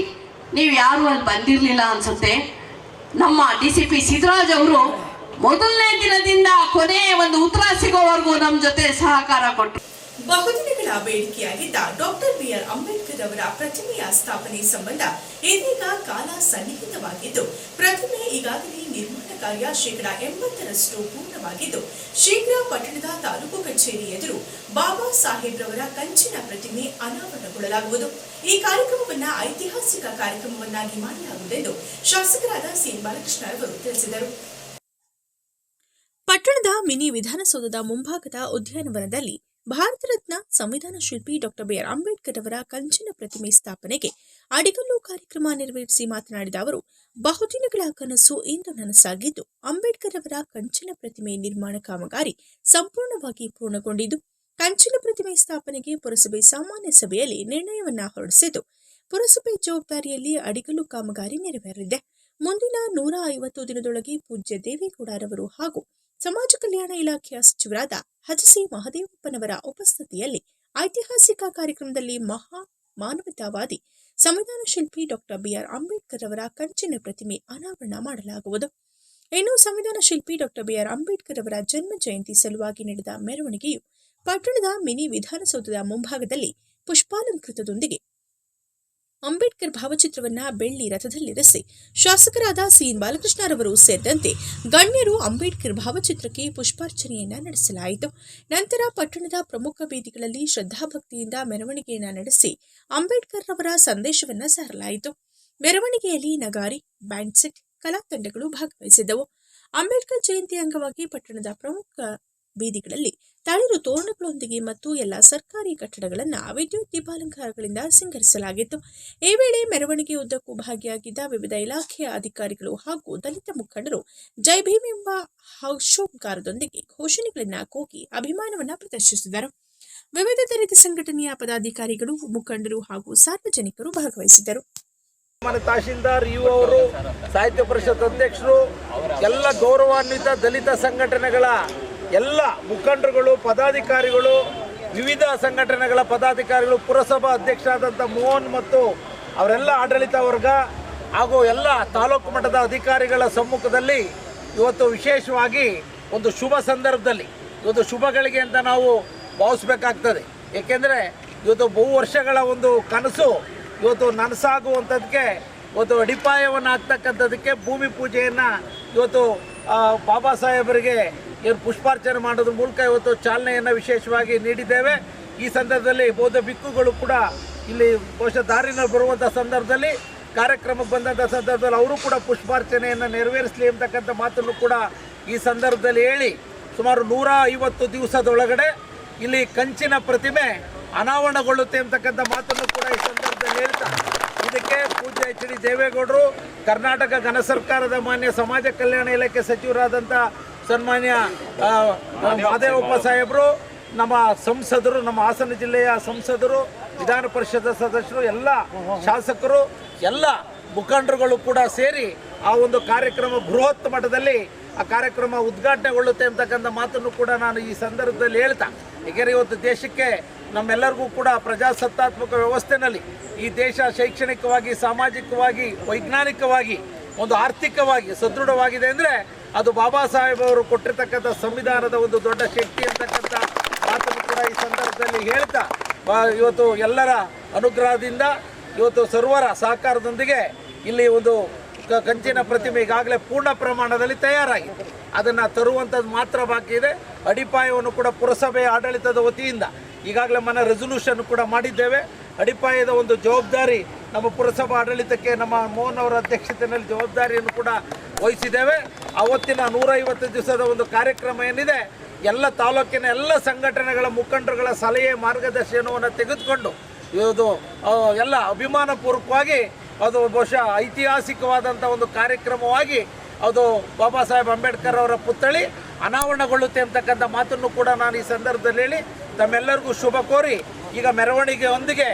ನೀವು ಯಾರು ಅಲ್ಲಿ ಬಂದಿರಲಿಲ್ಲ ಅನ್ಸುತ್ತೆ. ನಮ್ಮ ಡಿ ಸಿ ಪಿ ಸಿದ್ದರಾಜ್ ಅವರು ಮೊದಲನೇ ದಿನದಿಂದ ಕೊನೆಯ ಒಂದು ಉತ್ತರ ಸಿಗೋವರೆಗೂ ನಮ್ಮ ಜೊತೆ ಸಹಕಾರ ಕೊಟ್ಟರು ಬಹುದಿನಗಳ ಬೇಡಿಕೆಯಾಗಿದ್ದ ಡಾಕ್ಟರ್ ಬಿಆರ್ ಅಂಬೇಡ್ಕರ್ ಅವರ ಪ್ರತಿಮೆಯ ಸ್ಥಾಪನೆ ಸಂಬಂಧ ಇದೀಗ ಕಾಲ ಸನ್ನಿಹಿತವಾಗಿದ್ದು, ಪ್ರತಿಮೆ ಈಗಾಗಲೇ ನಿರ್ಮಾಣ ಕಾರ್ಯ ಶೇಕಡ ಎಂಬತ್ತರಷ್ಟು ಪೂರ್ಣವಾಗಿದ್ದು, ಶೀಘ್ರ ಪಟ್ಟಣದ ತಾಲೂಕು ಕಚೇರಿ ಎದುರು ಬಾಬಾ ಸಾಹೇಬ್ ರವರ ಕಂಚಿನ ಪ್ರತಿಮೆ ಅನಾವರಣಗೊಳ್ಳಲಾಗುವುದು. ಈ ಕಾರ್ಯಕ್ರಮವನ್ನ ಐತಿಹಾಸಿಕ ಕಾರ್ಯಕ್ರಮವನ್ನಾಗಿ ಮಾಡಲಾಗುವುದೆಂದು ಶಾಸಕರಾದ ಸಿ ಬಾಲಕೃಷ್ಣ ಅವರು ತಿಳಿಸಿದರು. ಪಟ್ಟಣದ ಮಿನಿ ವಿಧಾನಸೌಧದ ಮುಂಭಾಗದ ಉದ್ಯಾನವನದಲ್ಲಿ ಭಾರತ ರತ್ನ ಸಂವಿಧಾನ ಶಿಲ್ಪಿ ಡಾಕ್ಟರ್ ಬಿಆರ್ ಅಂಬೇಡ್ಕರ್ ಅವರ ಕಂಚಿನ ಪ್ರತಿಮೆ ಸ್ಥಾಪನೆಗೆ ಅಡಿಗಲ್ಲು ಕಾರ್ಯಕ್ರಮ ನೆರವೇರಿಸಿ ಮಾತನಾಡಿದ ಅವರು, ಬಹುದಿನಗಳ ಕನಸು ಇಂದು ನನಸಾಗಿದ್ದು, ಅಂಬೇಡ್ಕರ್ ಅವರ ಕಂಚಿನ ಪ್ರತಿಮೆ ನಿರ್ಮಾಣ ಕಾಮಗಾರಿ ಸಂಪೂರ್ಣವಾಗಿ ಪೂರ್ಣಗೊಂಡಿದ್ದು, ಕಂಚಿನ ಪ್ರತಿಮೆ ಸ್ಥಾಪನೆಗೆ ಪುರಸಭೆ ಸಾಮಾನ್ಯ ಸಭೆಯಲ್ಲಿ ನಿರ್ಣಯವನ್ನ ಹೊರಡಿಸಿದ್ದು, ಪುರಸಭೆ ಜವಾಬ್ದಾರಿಯಲ್ಲಿ ಅಡಿಗಲ್ಲು ಕಾಮಗಾರಿ ನೆರವೇರಲಿದೆ. ಮುಂದಿನ ನೂರ ಐವತ್ತು ದಿನದೊಳಗೆ ಪೂಜ್ಯ ದೇವೇಗೌಡರವರು ಹಾಗೂ ಸಮಾಜ ಕಲ್ಯಾಣ ಇಲಾಖೆಯ ಸಚಿವರಾದ ಹಜಸಿ ಮಹದೇವಪ್ಪನವರ ಉಪಸ್ಥಿತಿಯಲ್ಲಿ ಐತಿಹಾಸಿಕ ಕಾರ್ಯಕ್ರಮದಲ್ಲಿ ಮಹಾ ಮಾನವತಾವಾದಿ, ಸಂವಿಧಾನ ಶಿಲ್ಪಿ ಡಾಕ್ಟರ್ ಬಿಆರ್ ಅಂಬೇಡ್ಕರ್ ಅವರ ಕಂಚಿನ ಪ್ರತಿಮೆ ಅನಾವರಣ ಮಾಡಲಾಗುವುದು. ಇನ್ನು ಸಂವಿಧಾನ ಶಿಲ್ಪಿ ಡಾಕ್ಟರ್ ಬಿಆರ್ ಅಂಬೇಡ್ಕರ್ ಅವರ ಜನ್ಮ ಜಯಂತಿ ಸಲುವಾಗಿ ನಡೆದ ಮೆರವಣಿಗೆಯು ಪಟ್ಟಣದ ಮಿನಿ ವಿಧಾನಸೌಧದ ಮುಂಭಾಗದಲ್ಲಿ ಪುಷ್ಪಾಲಂಕೃತದೊಂದಿಗೆ ಅಂಬೇಡ್ಕರ್ ಭಾವಚಿತ್ರವನ್ನ ಬೆಳ್ಳಿ ರಥದಲ್ಲಿರಿಸಿ ಶಾಸಕರಾದ ಸಿಎನ್ ಬಾಲಕೃಷ್ಣರವರು ಸೇರಿದಂತೆ ಗಣ್ಯರು ಅಂಬೇಡ್ಕರ್ ಭಾವಚಿತ್ರಕ್ಕೆ ಪುಷ್ಪಾರ್ಚನೆಯನ್ನ ನಡೆಸಲಾಯಿತು. ನಂತರ ಪಟ್ಟಣದ ಪ್ರಮುಖ ಬೀದಿಗಳಲ್ಲಿ ಶ್ರದ್ಧಾಭಕ್ತಿಯಿಂದ ಮೆರವಣಿಗೆಯನ್ನ ನಡೆಸಿ ಅಂಬೇಡ್ಕರ್ ರವರ ಸಂದೇಶವನ್ನ ಸಾರಲಾಯಿತು. ಮೆರವಣಿಗೆಯಲ್ಲಿ ನಗಾರಿ, ಬ್ಯಾಂಡ್ ಸೆಟ್ ಕಲಾ ತಂಡಗಳು ಭಾಗವಹಿಸಿದ್ದವು ಅಂಬೇಡ್ಕರ್ ಜಯಂತಿ ಅಂಗವಾಗಿ ಪಟ್ಟಣದ ಪ್ರಮುಖ ಬೀದಿಗಳಲ್ಲಿ ತಳಿರು ತೋರಣಗಳೊಂದಿಗೆ ಮತ್ತು ಎಲ್ಲ ಸರ್ಕಾರಿ ಕಟ್ಟಡಗಳನ್ನು ವಿದ್ಯುತ್ ದೀಪಾಲಂಕಾರಗಳಿಂದ ಸಿಂಗರಿಸಲಾಗಿತ್ತು. ಈ ವೇಳೆ ಮೆರವಣಿಗೆ ಉದ್ದಕ್ಕೂ ಭಾಗಿಯಾಗಿದ್ದ ವಿವಿಧ ಇಲಾಖೆಯ ಅಧಿಕಾರಿಗಳು ಹಾಗೂ ದಲಿತ ಮುಖಂಡರು ಜೈ ಭೀಮ್ ಎಂಬ ಹರ್ಷೋದ್ಗಾರದೊಂದಿಗೆ ಘೋಷಣೆಗಳನ್ನ ಕೂಗಿ ಅಭಿಮಾನವನ್ನ ಪ್ರದರ್ಶಿಸಿದರು. ವಿವಿಧ ದಲಿತ ಸಂಘಟನೆಯ ಪದಾಧಿಕಾರಿಗಳು, ಮುಖಂಡರು ಹಾಗೂ ಸಾರ್ವಜನಿಕರು ಭಾಗವಹಿಸಿದರು ತಹಶೀಲ್ದಾರ್ ಯು ಅವರು, ಸಾಹಿತ್ಯ ಪರಿಷತ್ ಅಧ್ಯಕ್ಷರು, ಎಲ್ಲ ಗೌರವಾನ್ವಿತ ದಲಿತ ಸಂಘಟನೆಗಳ ಎಲ್ಲ ಮುಖಂಡರುಗಳು, ಪದಾಧಿಕಾರಿಗಳು, ವಿವಿಧ ಸಂಘಟನೆಗಳ ಪದಾಧಿಕಾರಿಗಳು, ಪುರಸಭಾ ಅಧ್ಯಕ್ಷರಾದಂಥ ಮೋಹನ್ ಮತ್ತು ಅವರೆಲ್ಲ ಆಡಳಿತ ವರ್ಗ ಹಾಗೂ ಎಲ್ಲ ತಾಲೂಕು ಮಟ್ಟದ ಅಧಿಕಾರಿಗಳ ಸಮ್ಮುಖದಲ್ಲಿ ಇವತ್ತು ವಿಶೇಷವಾಗಿ ಒಂದು ಶುಭ ಸಂದರ್ಭದಲ್ಲಿ, ಇವತ್ತು ಶುಭಗಳಿಗೆ ಅಂತ ನಾವು ಭಾವಿಸ್ಬೇಕಾಗ್ತದೆ. ಏಕೆಂದರೆ ಇವತ್ತು ಬಹು ವರ್ಷಗಳ ಒಂದು ಕನಸು, ಇವತ್ತು ನನಸಾಗುವಂಥದ್ದಕ್ಕೆ ಇವತ್ತು ಅಡಿಪಾಯವನ್ನು ಹಾಕ್ತಕ್ಕಂಥದ್ದಕ್ಕೆ ಭೂಮಿ ಪೂಜೆಯನ್ನು ಇವತ್ತು ಬಾಬಾ ಸಾಹೇಬರಿಗೆ ಏನು ಪುಷ್ಪಾರ್ಚನೆ ಮಾಡೋದ್ರ ಮೂಲಕ ಇವತ್ತು ಚಾಲನೆಯನ್ನು ವಿಶೇಷವಾಗಿ ನೀಡಿದ್ದೇವೆ. ಈ ಸಂದರ್ಭದಲ್ಲಿ ಬೌದ್ಧ ಬಿಕ್ಕುಗಳು ಕೂಡ ಇಲ್ಲಿ ಬಹುಶಃ ದಾರಿನಲ್ಲಿ ಬರುವಂಥ ಸಂದರ್ಭದಲ್ಲಿ, ಕಾರ್ಯಕ್ರಮಕ್ಕೆ ಬಂದಂಥ ಸಂದರ್ಭದಲ್ಲಿ ಅವರು ಕೂಡ ಪುಷ್ಪಾರ್ಚನೆಯನ್ನು ನೆರವೇರಿಸಲಿ ಅಂತಕ್ಕಂಥ ಮಾತನ್ನು ಕೂಡ ಈ ಸಂದರ್ಭದಲ್ಲಿ ಹೇಳಿ, ಸುಮಾರು ನೂರ ಐವತ್ತು ದಿವಸದೊಳಗಡೆ ಇಲ್ಲಿ ಕಂಚಿನ ಪ್ರತಿಮೆ ಅನಾವರಣಗೊಳ್ಳುತ್ತೆ ಅಂತಕ್ಕಂಥ ಮಾತನ್ನು ಕೂಡ ಈ ಸಂದರ್ಭದಲ್ಲಿ ಹೇಳ್ತಾ ಇದಕ್ಕೆ ಪೂಜ್ಯ ಎಚ್ ಡಿ ದೇವೇಗೌಡರು, ಕರ್ನಾಟಕ ಘನ ಸರ್ಕಾರದ ಮಾನ್ಯ ಸಮಾಜ ಕಲ್ಯಾಣ ಇಲಾಖೆ ಸಚಿವರಾದಂಥ ಸನ್ಮಾನ್ಯ ಮಾದೇವಪ್ಪ ಸಾಹೇಬರು, ನಮ್ಮ ಸಂಸದರು, ನಮ್ಮ ಹಾಸನ ಜಿಲ್ಲೆಯ ಸಂಸದರು, ವಿಧಾನ ಪರಿಷತ್ ಸದಸ್ಯರು, ಎಲ್ಲ ಶಾಸಕರು, ಎಲ್ಲ ಮುಖಂಡರುಗಳು ಕೂಡ ಸೇರಿ ಆ ಒಂದು ಕಾರ್ಯಕ್ರಮ ಬೃಹತ್ ಮಟ್ಟದಲ್ಲಿ ಆ ಕಾರ್ಯಕ್ರಮ ಉದ್ಘಾಟನೆಗೊಳ್ಳುತ್ತೆ ಅಂತಕ್ಕಂಥ ಮಾತನ್ನು ಕೂಡ ನಾನು ಈ ಸಂದರ್ಭದಲ್ಲಿ ಹೇಳ್ತಾ. ಏಕೆಂದರೆ ಇವತ್ತು ದೇಶಕ್ಕೆ ನಮ್ಮೆಲ್ಲರಿಗೂ ಕೂಡ ಪ್ರಜಾಸತ್ತಾತ್ಮಕ ವ್ಯವಸ್ಥೆನಲ್ಲಿ ಈ ದೇಶ ಶೈಕ್ಷಣಿಕವಾಗಿ, ಸಾಮಾಜಿಕವಾಗಿ, ವೈಜ್ಞಾನಿಕವಾಗಿ, ಒಂದು ಆರ್ಥಿಕವಾಗಿ ಸದೃಢವಾಗಿದೆ ಅಂದರೆ ಅದು ಬಾಬಾ ಸಾಹೇಬ್ ಅವರು ಕೊಟ್ಟಿರ್ತಕ್ಕಂಥ ಸಂವಿಧಾನದ ಒಂದು ದೊಡ್ಡ ಶಕ್ತಿ ಅಂತಕ್ಕಂಥ ಮಾತನ್ನು ಕೂಡ ಈ ಸಂದರ್ಭದಲ್ಲಿ ಹೇಳ್ತಾ ಇವತ್ತು ಎಲ್ಲರ ಅನುಗ್ರಹದಿಂದ ಇವತ್ತು ಸರ್ವರ ಸಹಕಾರದೊಂದಿಗೆ ಇಲ್ಲಿ ಒಂದು ಕಂಚಿನ ಪ್ರತಿಮೆ ಈಗಾಗಲೇ ಪೂರ್ಣ ಪ್ರಮಾಣದಲ್ಲಿ ತಯಾರಾಗಿದೆ. ಅದನ್ನು ತರುವಂಥದ್ದು ಮಾತ್ರ ಬಾಕಿ ಇದೆ. ಅಡಿಪಾಯವನ್ನು ಕೂಡ ಪುರಸಭೆಯ ಆಡಳಿತದ ವತಿಯಿಂದ ಈಗಾಗಲೇ ಮನ ರೆಸೊಲ್ಯೂಷನ್ ಕೂಡ ಮಾಡಿದ್ದೇವೆ. ಅಡಿಪಾಯದ ಒಂದು ಜವಾಬ್ದಾರಿ ನಮ್ಮ ಪುರಸಭಾ ಆಡಳಿತಕ್ಕೆ ನಮ್ಮ ಮೋಹನ್ ಅವರ ಅಧ್ಯಕ್ಷತೆಯಲ್ಲಿ ಜವಾಬ್ದಾರಿಯನ್ನು ಕೂಡ ವಹಿಸಿದ್ದೇವೆ. ಅವತ್ತಿನ ನೂರೈವತ್ತು ದಿವಸದ ಒಂದು ಕಾರ್ಯಕ್ರಮ ಏನಿದೆ, ಎಲ್ಲ ತಾಲೂಕಿನ ಎಲ್ಲ ಸಂಘಟನೆಗಳ ಮುಖಂಡರುಗಳ ಸಲಹೆ ಮಾರ್ಗದರ್ಶನವನ್ನು ತೆಗೆದುಕೊಂಡು ಇದು ಎಲ್ಲ ಅಭಿಮಾನಪೂರ್ವಕವಾಗಿ ಅದು ಬಹುಶಃ ಐತಿಹಾಸಿಕವಾದಂಥ ಒಂದು ಕಾರ್ಯಕ್ರಮವಾಗಿ ಅದು ಬಾಬಾ ಸಾಹೇಬ್ ಅಂಬೇಡ್ಕರ್ ಅವರ ಪುತ್ಥಳಿ ಅನಾವರಣಗೊಳ್ಳುತ್ತೆ ಅಂತಕ್ಕಂಥ ಮಾತನ್ನು ಕೂಡ ನಾನು ಈ ಸಂದರ್ಭದಲ್ಲಿ ಹೇಳಿ, ತಮ್ಮೆಲ್ಲರಿಗೂ ಶುಭ ಕೋರಿ ಈಗ ಮೆರವಣಿಗೆಯೊಂದಿಗೆ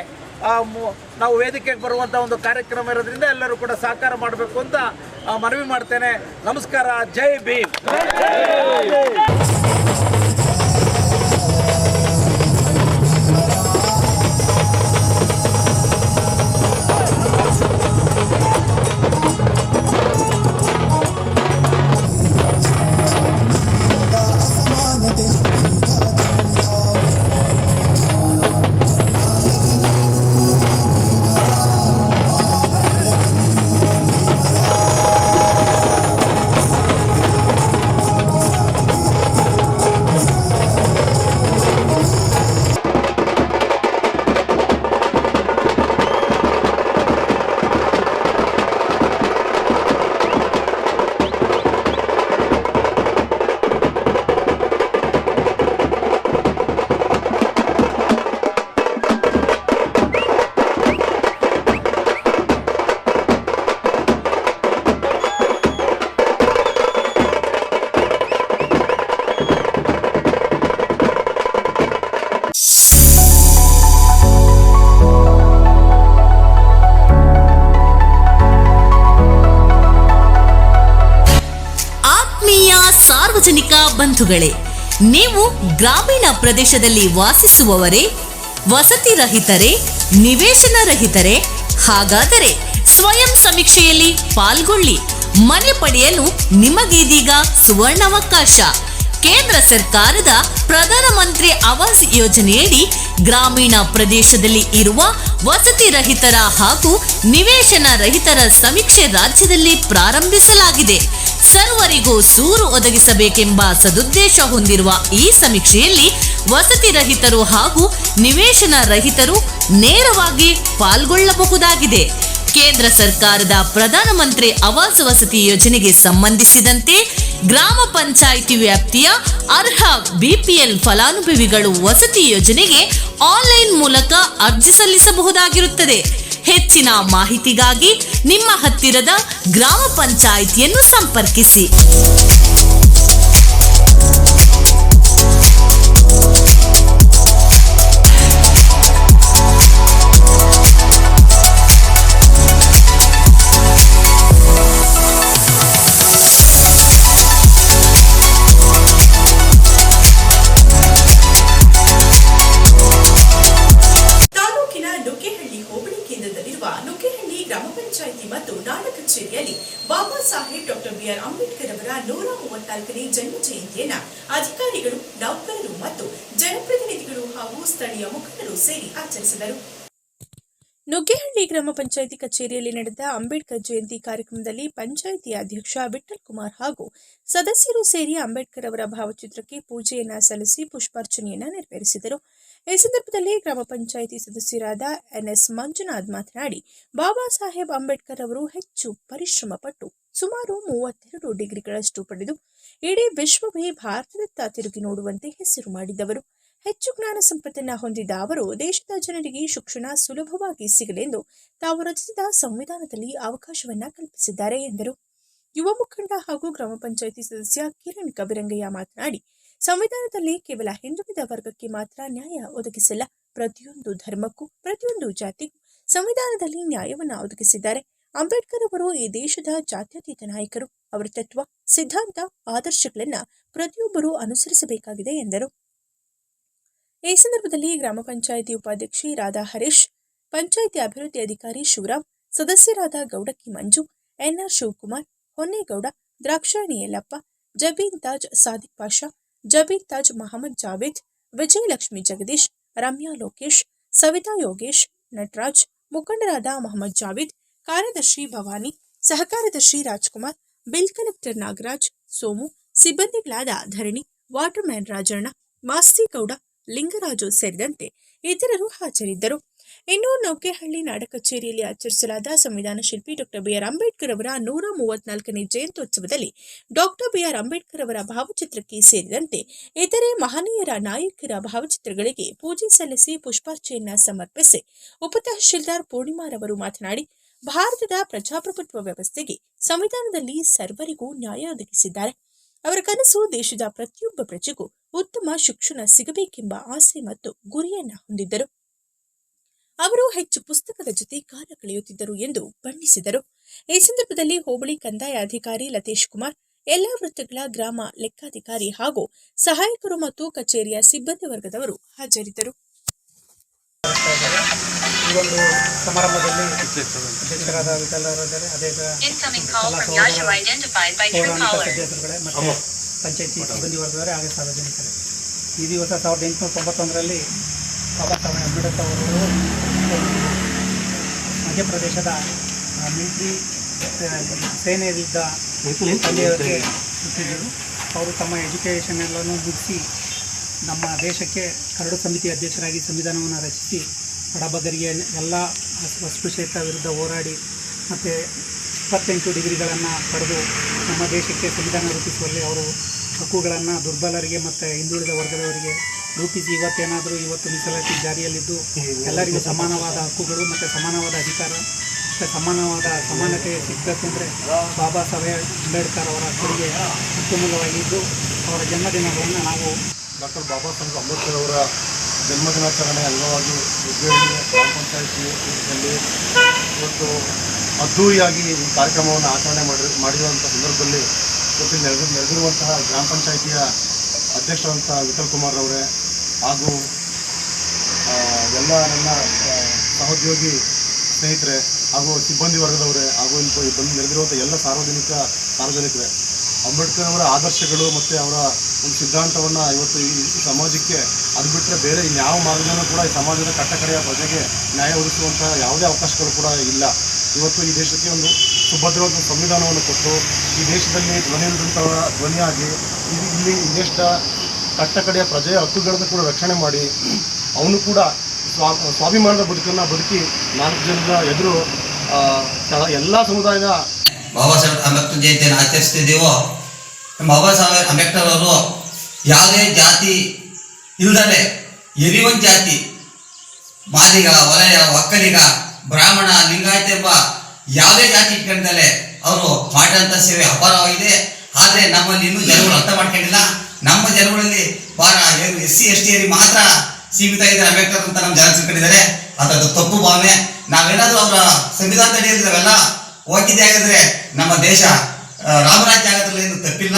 ನಾವು ವೇದಿಕೆಗೆ ಬರುವಂಥ ಒಂದು ಕಾರ್ಯಕ್ರಮ ಇರೋದ್ರಿಂದ ಎಲ್ಲರೂ ಕೂಡ ಸಹಕಾರ ಮಾಡಬೇಕು ಅಂತ ಮನವಿ ಮಾಡ್ತೇನೆ. ನಮಸ್ಕಾರ ಜೈ ಭೀಮ್. ನೀವು ಗ್ರಾಮೀಣ ಪ್ರದೇಶದಲ್ಲಿ ವಾಸಿಸುವವರೇ ವಸತಿ ರಹಿತರೇ ನಿವೇಶನ ರಹಿತರೇ ಹಾಗಾದರೆ ಸ್ವಯಂ ಸಮೀಕ್ಷೆಯಲ್ಲಿ ಪಾಲ್ಗೊಳ್ಳಿ. ಮನೆ ಪಡೆಯಲು ನಿಮಗೀದೀಗ ಸುವರ್ಣಾವಕಾಶ. ಕೇಂದ್ರ ಸರ್ಕಾರದ ಪ್ರಧಾನಮಂತ್ರಿ ಆವಾಸ್ ಯೋಜನೆಯಡಿ ಗ್ರಾಮೀಣ ಪ್ರದೇಶದಲ್ಲಿ ಇರುವ ವಸತಿ ರಹಿತರ ಹಾಗೂ ನಿವೇಶನ ರಹಿತರ ಸಮೀಕ್ಷೆ ರಾಜ್ಯದಲ್ಲಿ ಪ್ರಾರಂಭಿಸಲಾಗಿದೆ. ಸರ್ವರಿಗೂ ಸೂರು ಒದಗಿಸಬೇಕೆಂಬ ಸದುದ್ದೇಶ ಹೊಂದಿರುವ ಈ ಸಮೀಕ್ಷೆಯಲ್ಲಿ ವಸತಿ ರಹಿತರು ಹಾಗೂ ನಿವೇಶನ ರಹಿತರು ನೇರವಾಗಿ ಪಾಲ್ಗೊಳ್ಳಬಹುದಾಗಿದೆ. ಕೇಂದ್ರ ಸರ್ಕಾರದ ಪ್ರಧಾನಮಂತ್ರಿ ಆವಾಸ್ ವಸತಿ ಯೋಜನೆಗೆ ಸಂಬಂಧಿಸಿದಂತೆ ಗ್ರಾಮ ಪಂಚಾಯಿತಿ ವ್ಯಾಪ್ತಿಯ ಅರ್ಹ ಬಿಪಿಎಲ್ ಫಲಾನುಭವಿಗಳು ವಸತಿ ಯೋಜನೆಗೆ ಆನ್ಲೈನ್ ಮೂಲಕ ಅರ್ಜಿ ಸಲ್ಲಿಸಬಹುದಾಗಿರುತ್ತದೆ. ಹೆಚ್ಚಿನ ಮಾಹಿತಿಗಾಗಿ ನಿಮ್ಮ ಹತ್ತಿರದ ಗ್ರಾಮ ಪಂಚಾಯಿತಿಯನ್ನು ಸಂಪರ್ಕಿಸಿ. ಮುಖಂಡರು ಸೇರಿ ಆಚರಿಸಿದರು ನುಗ್ಗೇಹಳ್ಳಿ ಗ್ರಾಮ ಪಂಚಾಯಿತಿ ಕಚೇರಿಯಲ್ಲಿ ನಡೆದ ಅಂಬೇಡ್ಕರ್ ಜಯಂತಿ ಕಾರ್ಯಕ್ರಮದಲ್ಲಿ ಪಂಚಾಯಿತಿ ಅಧ್ಯಕ್ಷ ವಿಠಲ್ ಕುಮಾರ್ ಹಾಗೂ ಸದಸ್ಯರು ಸೇರಿ ಅಂಬೇಡ್ಕರ್ ಅವರ ಭಾವಚಿತ್ರಕ್ಕೆ ಪೂಜೆಯನ್ನ ಸಲ್ಲಿಸಿ ಪುಷ್ಪಾರ್ಚನೆಯನ್ನ ನೆರವೇರಿಸಿದರು. ಈ ಸಂದರ್ಭದಲ್ಲಿ ಗ್ರಾಮ ಪಂಚಾಯಿತಿ ಸದಸ್ಯರಾದ ಎನ್ಎಸ್ ಮಂಜುನಾಥ್ ಮಾತನಾಡಿ, ಬಾಬಾ ಸಾಹೇಬ್ ಅಂಬೇಡ್ಕರ್ ಅವರು ಹೆಚ್ಚು ಪರಿಶ್ರಮ ಪಟ್ಟು ಸುಮಾರು ಮೂವತ್ತೆರಡು ಡಿಗ್ರಿಗಳಷ್ಟು ಪಡೆದು, ಇಡೀ ವಿಶ್ವವೇ ಭಾರತದತ್ತ ತಿರುಗಿ ನೋಡುವಂತೆ ಹೆಸರು ಮಾಡಿದವರು. ಹೆಚ್ಚು ಜ್ಞಾನ ಸಂಪತ್ತನ್ನ ಹೊಂದಿದ್ದ ಅವರು ದೇಶದ ಜನರಿಗೆ ಶಿಕ್ಷಣ ಸುಲಭವಾಗಿ ಸಿಗಲೆಂದು ತಾವು ರಚಿಸಿದ ಸಂವಿಧಾನದಲ್ಲಿ ಅವಕಾಶವನ್ನ ಕಲ್ಪಿಸಿದ್ದಾರೆ ಎಂದರು. ಯುವ ಮುಖಂಡ ಹಾಗೂ ಗ್ರಾಮ ಪಂಚಾಯಿತಿ ಸದಸ್ಯ ಕಿರಣ್ ಕಬಿರಂಗಯ್ಯ ಮಾತನಾಡಿ, ಸಂವಿಧಾನದಲ್ಲಿ ಕೇವಲ ಹಿಂದುಳಿದ ವರ್ಗಕ್ಕೆ ಮಾತ್ರ ನ್ಯಾಯ ಒದಗಿಸಿಲ್ಲ. ಪ್ರತಿಯೊಂದು ಧರ್ಮಕ್ಕೂ, ಪ್ರತಿಯೊಂದು ಜಾತಿಗೂ ಸಂವಿಧಾನದಲ್ಲಿ ನ್ಯಾಯವನ್ನು ಒದಗಿಸಿದ್ದಾರೆ. ಅಂಬೇಡ್ಕರ್ ಅವರು ಈ ದೇಶದ ಜಾತ್ಯತೀತ ನಾಯಕರು. ಅವರ ತತ್ವ, ಸಿದ್ಧಾಂತ, ಆದರ್ಶಗಳನ್ನ ಪ್ರತಿಯೊಬ್ಬರೂ ಅನುಸರಿಸಬೇಕಾಗಿದೆ ಎಂದರು. ಈ ಸಂದರ್ಭದಲ್ಲಿ ಗ್ರಾಮ ಪಂಚಾಯಿತಿ ಉಪಾಧ್ಯಕ್ಷೆ ರಾಧಾ ಹರೀಶ್, ಪಂಚಾಯಿತಿ ಅಭಿವೃದ್ಧಿ ಅಧಿಕಾರಿ ಶಿವರಾಮ್, ಸದಸ್ಯರಾದ ಗೌಡಕ್ಕಿ ಮಂಜು, ಎನ್ಆರ್ ಶಿವಕುಮಾರ್, ಹೊನ್ನೇಗೌಡ ದ್ರಾಕ್ಷಾಯಣಿ ಯಲ್ಲಪ್ಪ, ಜಬೀನ್ ತಾಜ್ ಸಾದಿಕ್ ಪಾಷಾ, ಜಬೀನ್ ತಾಜ್ ಮಹಮ್ಮದ್ ಜಾವೇದ್, ವಿಜಯಲಕ್ಷ್ಮಿ ಜಗದೀಶ್, ರಮ್ಯಾ ಲೋಕೇಶ್, ಸವಿತಾ ಯೋಗೇಶ್, ನಟರಾಜ್, ಮುಖಂಡರಾದ ಮೊಹಮ್ಮದ್ ಜಾವೇದ್, ಕಾರ್ಯದರ್ಶಿ ಭವಾನಿ ಸಹಕಾರ್ಯದರ್ಶಿ ರಾಜ್ಕುಮಾರ್, ಬಿಲ್ ಕಲೆಕ್ಟರ್ ನಾಗರಾಜ್, ಸೋಮು, ಸಿಬ್ಬಂದಿಗಳಾದ ಧರಣಿ, ವಾಟರ್ಮ್ಯಾನ್ ರಾಜಣ್ಣ ಮಾಸ್ತಿಗೌಡ ಲಿಂಗರಾಜು ಸೇರಿದಂತೆ ಇತರರು ಹಾಜರಿದ್ದರು. ಇನ್ನು ನೌಕೆಹಳ್ಳಿ ನಾಡ ಕಚೇರಿಯಲ್ಲಿ ಆಚರಿಸಲಾದ ಸಂವಿಧಾನ ಶಿಲ್ಪಿ ಡಾಕ್ಟರ್ ಬಿಆರ್ ಅಂಬೇಡ್ಕರ್ ಅವರ ನೂರ ಮೂವತ್ನಾಲ್ಕನೇ ಜಯಂತ್ಯೋತ್ಸವದಲ್ಲಿ ಡಾಕ್ಟರ್ ಬಿಆರ್ ಅಂಬೇಡ್ಕರ್ ಅವರ ಭಾವಚಿತ್ರಕ್ಕೆ ಸೇರಿದಂತೆ ಇತರೆ ಮಹನೀಯರ ನಾಯಕರ ಭಾವಚಿತ್ರಗಳಿಗೆ ಪೂಜೆ ಸಲ್ಲಿಸಿ ಪುಷ್ಪಾರ್ಚೆಯನ್ನ ಸಮರ್ಪಿಸಿ ಉಪತಹಶೀಲ್ದಾರ್ ಪೂರ್ಣಿಮಾರವರು ಮಾತನಾಡಿ, ಭಾರತದ ಪ್ರಜಾಪ್ರಭುತ್ವ ವ್ಯವಸ್ಥೆಗೆ ಸಂವಿಧಾನದಲ್ಲಿ ಸರ್ವರಿಗೂ ನ್ಯಾಯ ಒದಗಿಸಿದ್ದಾರೆ. ಅವರ ಕನಸು ದೇಶದ ಪ್ರತಿಯೊಬ್ಬ ಪ್ರಜೆಗೂ ಉತ್ತಮ ಶಿಕ್ಷಣ ಸಿಗಬೇಕೆಂಬ ಆಸೆ ಮತ್ತು ಗುರಿಯನ್ನ ಹೊಂದಿದ್ದರು. ಅವರು ಹೆಚ್ಚು ಪುಸ್ತಕದ ಜೊತೆ ಕಾಲ ಕಳೆಯುತ್ತಿದ್ದರು ಎಂದು ಬಣ್ಣಿಸಿದರು. ಈ ಸಂದರ್ಭದಲ್ಲಿ ಹೋಬಳಿ ಕಂದಾಯ ಅಧಿಕಾರಿ ಲತೇಶ್ ಕುಮಾರ್ ಎಲ್ಲಾ ವೃತ್ತಗಳ ಗ್ರಾಮ ಲೆಕ್ಕಾಧಿಕಾರಿ ಹಾಗೂ ಸಹಾಯಕರು ಮತ್ತು ಕಚೇರಿಯ ಸಿಬ್ಬಂದಿ ವರ್ಗದವರು ಹಾಜರಿದ್ದರು. ಈ ಒಂದು ಸಮಾರಂಭದಲ್ಲಿ ಅಧ್ಯಕ್ಷರಾದ ವಿಠಲರಾದರೆ ಅದೇ. ಸದಸ್ಯರುಗಳೇ ಮತ್ತು ಪಂಚಾಯತಿ ಸಿಬ್ಬಂದಿ ವರ್ಗದವರೇ ಹಾಗೆ ಸಾರ್ವಜನಿಕರೇ. ಈ ದಿವಸ ಸಾವಿರದ ಎಂಟುನೂರ ತೊಂಬತ್ತೊಂದರಲ್ಲಿ ಬಾಬಾ ಸಾಹೇಬ್ ಅಂಬೇಡ್ಕರ್ ಅವರು ಮಧ್ಯಪ್ರದೇಶದ ಮಿಲಿಟ್ರಿ ಸೇನೆಯಲ್ಲಿದ್ದ ತಂದೆಯವರಿಗೆ ಹುಟ್ಟಿದರು ಅವರು ತಮ್ಮ ಎಜುಕೇಷನ್ ಎಲ್ಲನೂ ಮುಗಿಸಿ ನಮ್ಮ ದೇಶಕ್ಕೆ ಕರಡು ಸಮಿತಿ ಅಧ್ಯಕ್ಷರಾಗಿ ಸಂವಿಧಾನವನ್ನು ರಚಿಸಿ ಬಡಬಗರಿಗೆ ಎಲ್ಲ ಅಸ್ಪೃಶ್ಯತ ಅಸ್ಪೃಶ್ಯತೆ ವಿರುದ್ಧ ಹೋರಾಡಿ ಮತ್ತು ಇಪ್ಪತ್ತೆಂಟು ಡಿಗ್ರಿಗಳನ್ನು ಪಡೆದು ನಮ್ಮ ದೇಶಕ್ಕೆ ಸಂವಿಧಾನ ರೂಪಿಸುವಲ್ಲಿ ಅವರು ಹಕ್ಕುಗಳನ್ನು ದುರ್ಬಲರಿಗೆ ಮತ್ತು ಹಿಂದುಳಿದ ವರ್ಗದವರಿಗೆ ರೂಪಿಸಿ ಇವತ್ತೇನಾದರೂ ಇವತ್ತು ಮೀಸಲಾತಿ ಜಾರಿಯಲ್ಲಿದ್ದು ಎಲ್ಲರಿಗೂ ಸಮಾನವಾದ ಹಕ್ಕುಗಳು ಮತ್ತು ಸಮಾನವಾದ ಅಧಿಕಾರ, ಮತ್ತು ಸಮಾನವಾದ ಸಮಾನತೆ ಸಿಗಬೇಕು ಅಂದರೆ ಬಾಬಾ ಸಾಹೇಬ್ ಅಂಬೇಡ್ಕರ್ ಅವರ ಕೊಡುಗೆ ಉತ್ತಮವಾಗಿದ್ದು ಅವರ ಜನ್ಮದಿನಗಳನ್ನು ನಾವು ಡಾಕ್ಟರ್ ಬಾಬಾ ಸಾಹೇಬ್ ಅಂಬೇಡ್ಕರ್ ಅವರ ಜನ್ಮದಿನಾಚರಣೆ ಅಂಗವಾಗಿ ಉದ್ಯೋಗಿ ಗ್ರಾಮ ಪಂಚಾಯಿತಿಯಲ್ಲಿ ಇವತ್ತು ಅದ್ಧೂರಿಯಾಗಿ ಈ ಕಾರ್ಯಕ್ರಮವನ್ನು ಆಚರಣೆ ಮಾಡಿ ಮಾಡಿರುವಂಥ ಸಂದರ್ಭದಲ್ಲಿ ಇವತ್ತು ನೆರೆದು, ನೆರೆದಿರುವಂತಹ ಗ್ರಾಮ ಪಂಚಾಯಿತಿಯ ಅಧ್ಯಕ್ಷರಂಥ ವಿಠಲ್ ಕುಮಾರ್ ಅವರೇ ಹಾಗೂ ಎಲ್ಲ ನನ್ನ ಸಹೋದ್ಯೋಗಿ ಸ್ನೇಹಿತರೆ ಹಾಗೂ ಸಿಬ್ಬಂದಿ ವರ್ಗದವರೇ ಹಾಗೂ ಇಲ್ಲಿ ಬಂದು ನೆರೆದಿರುವಂಥ ಎಲ್ಲ ಸಾರ್ವಜನಿಕ ಸಾರ್ವಜನಿಕರೇ, ಅಂಬೇಡ್ಕರ್ ಅವರ ಆದರ್ಶಗಳು ಮತ್ತು ಅವರ ಒಂದು ಸಿದ್ಧಾಂತವನ್ನು ಇವತ್ತು ಈ ಸಮಾಜಕ್ಕೆ ಅದು ಬಿಟ್ಟರೆ ಬೇರೆ ಇನ್ಯಾವ ಮಾರ್ಗನೂ ಕೂಡ ಈ ಸಮಾಜದ ಕಟ್ಟಕಡೆಯ ಪ್ರಜೆಗೆ ನ್ಯಾಯ ಒದಗಿಸುವಂಥ ಯಾವುದೇ ಅವಕಾಶಗಳು ಕೂಡ ಇಲ್ಲ. ಇವತ್ತು ಈ ದೇಶಕ್ಕೆ ಒಂದು ಸುಭದ್ರವಾದ ಸಂವಿಧಾನವನ್ನು ಕೊಟ್ಟು ಈ ದೇಶದಲ್ಲಿ ಧ್ವನಿ ಹಿಡಿದಂಥವರ ಧ್ವನಿಯಾಗಿ ಇಲ್ಲಿ ಇಲ್ಲಿ ದೇಶದ ಕಟ್ಟಕಡೆಯ ಪ್ರಜೆಯ ಹಕ್ಕುಗಳನ್ನು ಕೂಡ ರಕ್ಷಣೆ ಮಾಡಿ ಅವನು ಕೂಡ ಸ್ವಾ, ಸ್ವಾಭಿಮಾನದ ಬದುಕನ್ನು ಬದುಕಿ ನಾಲ್ಕು ಜನರ ಎದುರು ಎಲ್ಲ ಸಮುದಾಯದ ಬಾಬಾ ಸಾಹೇಬ್ ಅಂಬೇಡ್ಕರ್ ಜಯಂತಿಯನ್ನು ಆಚರಿಸ್ತಿದ್ದೀವೋ ಬಾಬಾ ಸಾಹೇಬ್ ಅಂಬೇಡ್ಕರ್ ಅವರು ಯಾವುದೇ ಜಾತಿ ಇಲ್ದಲೆ ಎರಿವಂತ ಜಾತಿ, ಮಾದಿಗ ವಲಯ ಒಕ್ಕಲಿಗ ಬ್ರಾಹ್ಮಣ ಲಿಂಗಾಯತ ಎಂಬ ಯಾವುದೇ ಜಾತಿ ಇಟ್ಕೊಂಡಲೆ ಅವರು ಮಾಡಿದಂಥ ಸೇವೆ ಅಪಾರವಾಗಿದೆ. ಆದರೆ ನಮ್ಮಲ್ಲಿ ಇನ್ನೂ ಜನಗಳು ಅರ್ಥ ಮಾಡ್ಕೊಂಡಿಲ್ಲ. ನಮ್ಮ ಜನಗಳಲ್ಲಿ ಬಾರ ಎಸ್ ಸಿ, ಎಸ್ ಟಿಯಲ್ಲಿ ಮಾತ್ರ ಸೀಮಿತ ಇದ್ದಾರೆ ಅಂಬೇಡ್ಕರ್ ನಮ್ಮ ಜನ ತಿಳ್ಕೊಂಡಿದ್ದಾರೆ. ಅದು ತಪ್ಪು ಭಾವನೆ. ನಾವೇನಾದ್ರೂ ಅವರ ಸಂವಿಧಾನದ ಅಡಿಯಲ್ಲಿ ನಾವೆಲ್ಲ ಹೋಗಿದ್ದೆ ಆಗಿದ್ರೆ ನಮ್ಮ ದೇಶ ರಾಮರಾಜ್ಯ ಆಗೋದ್ರಲ್ಲಿ ಏನು ತಪ್ಪಿಲ್ಲ.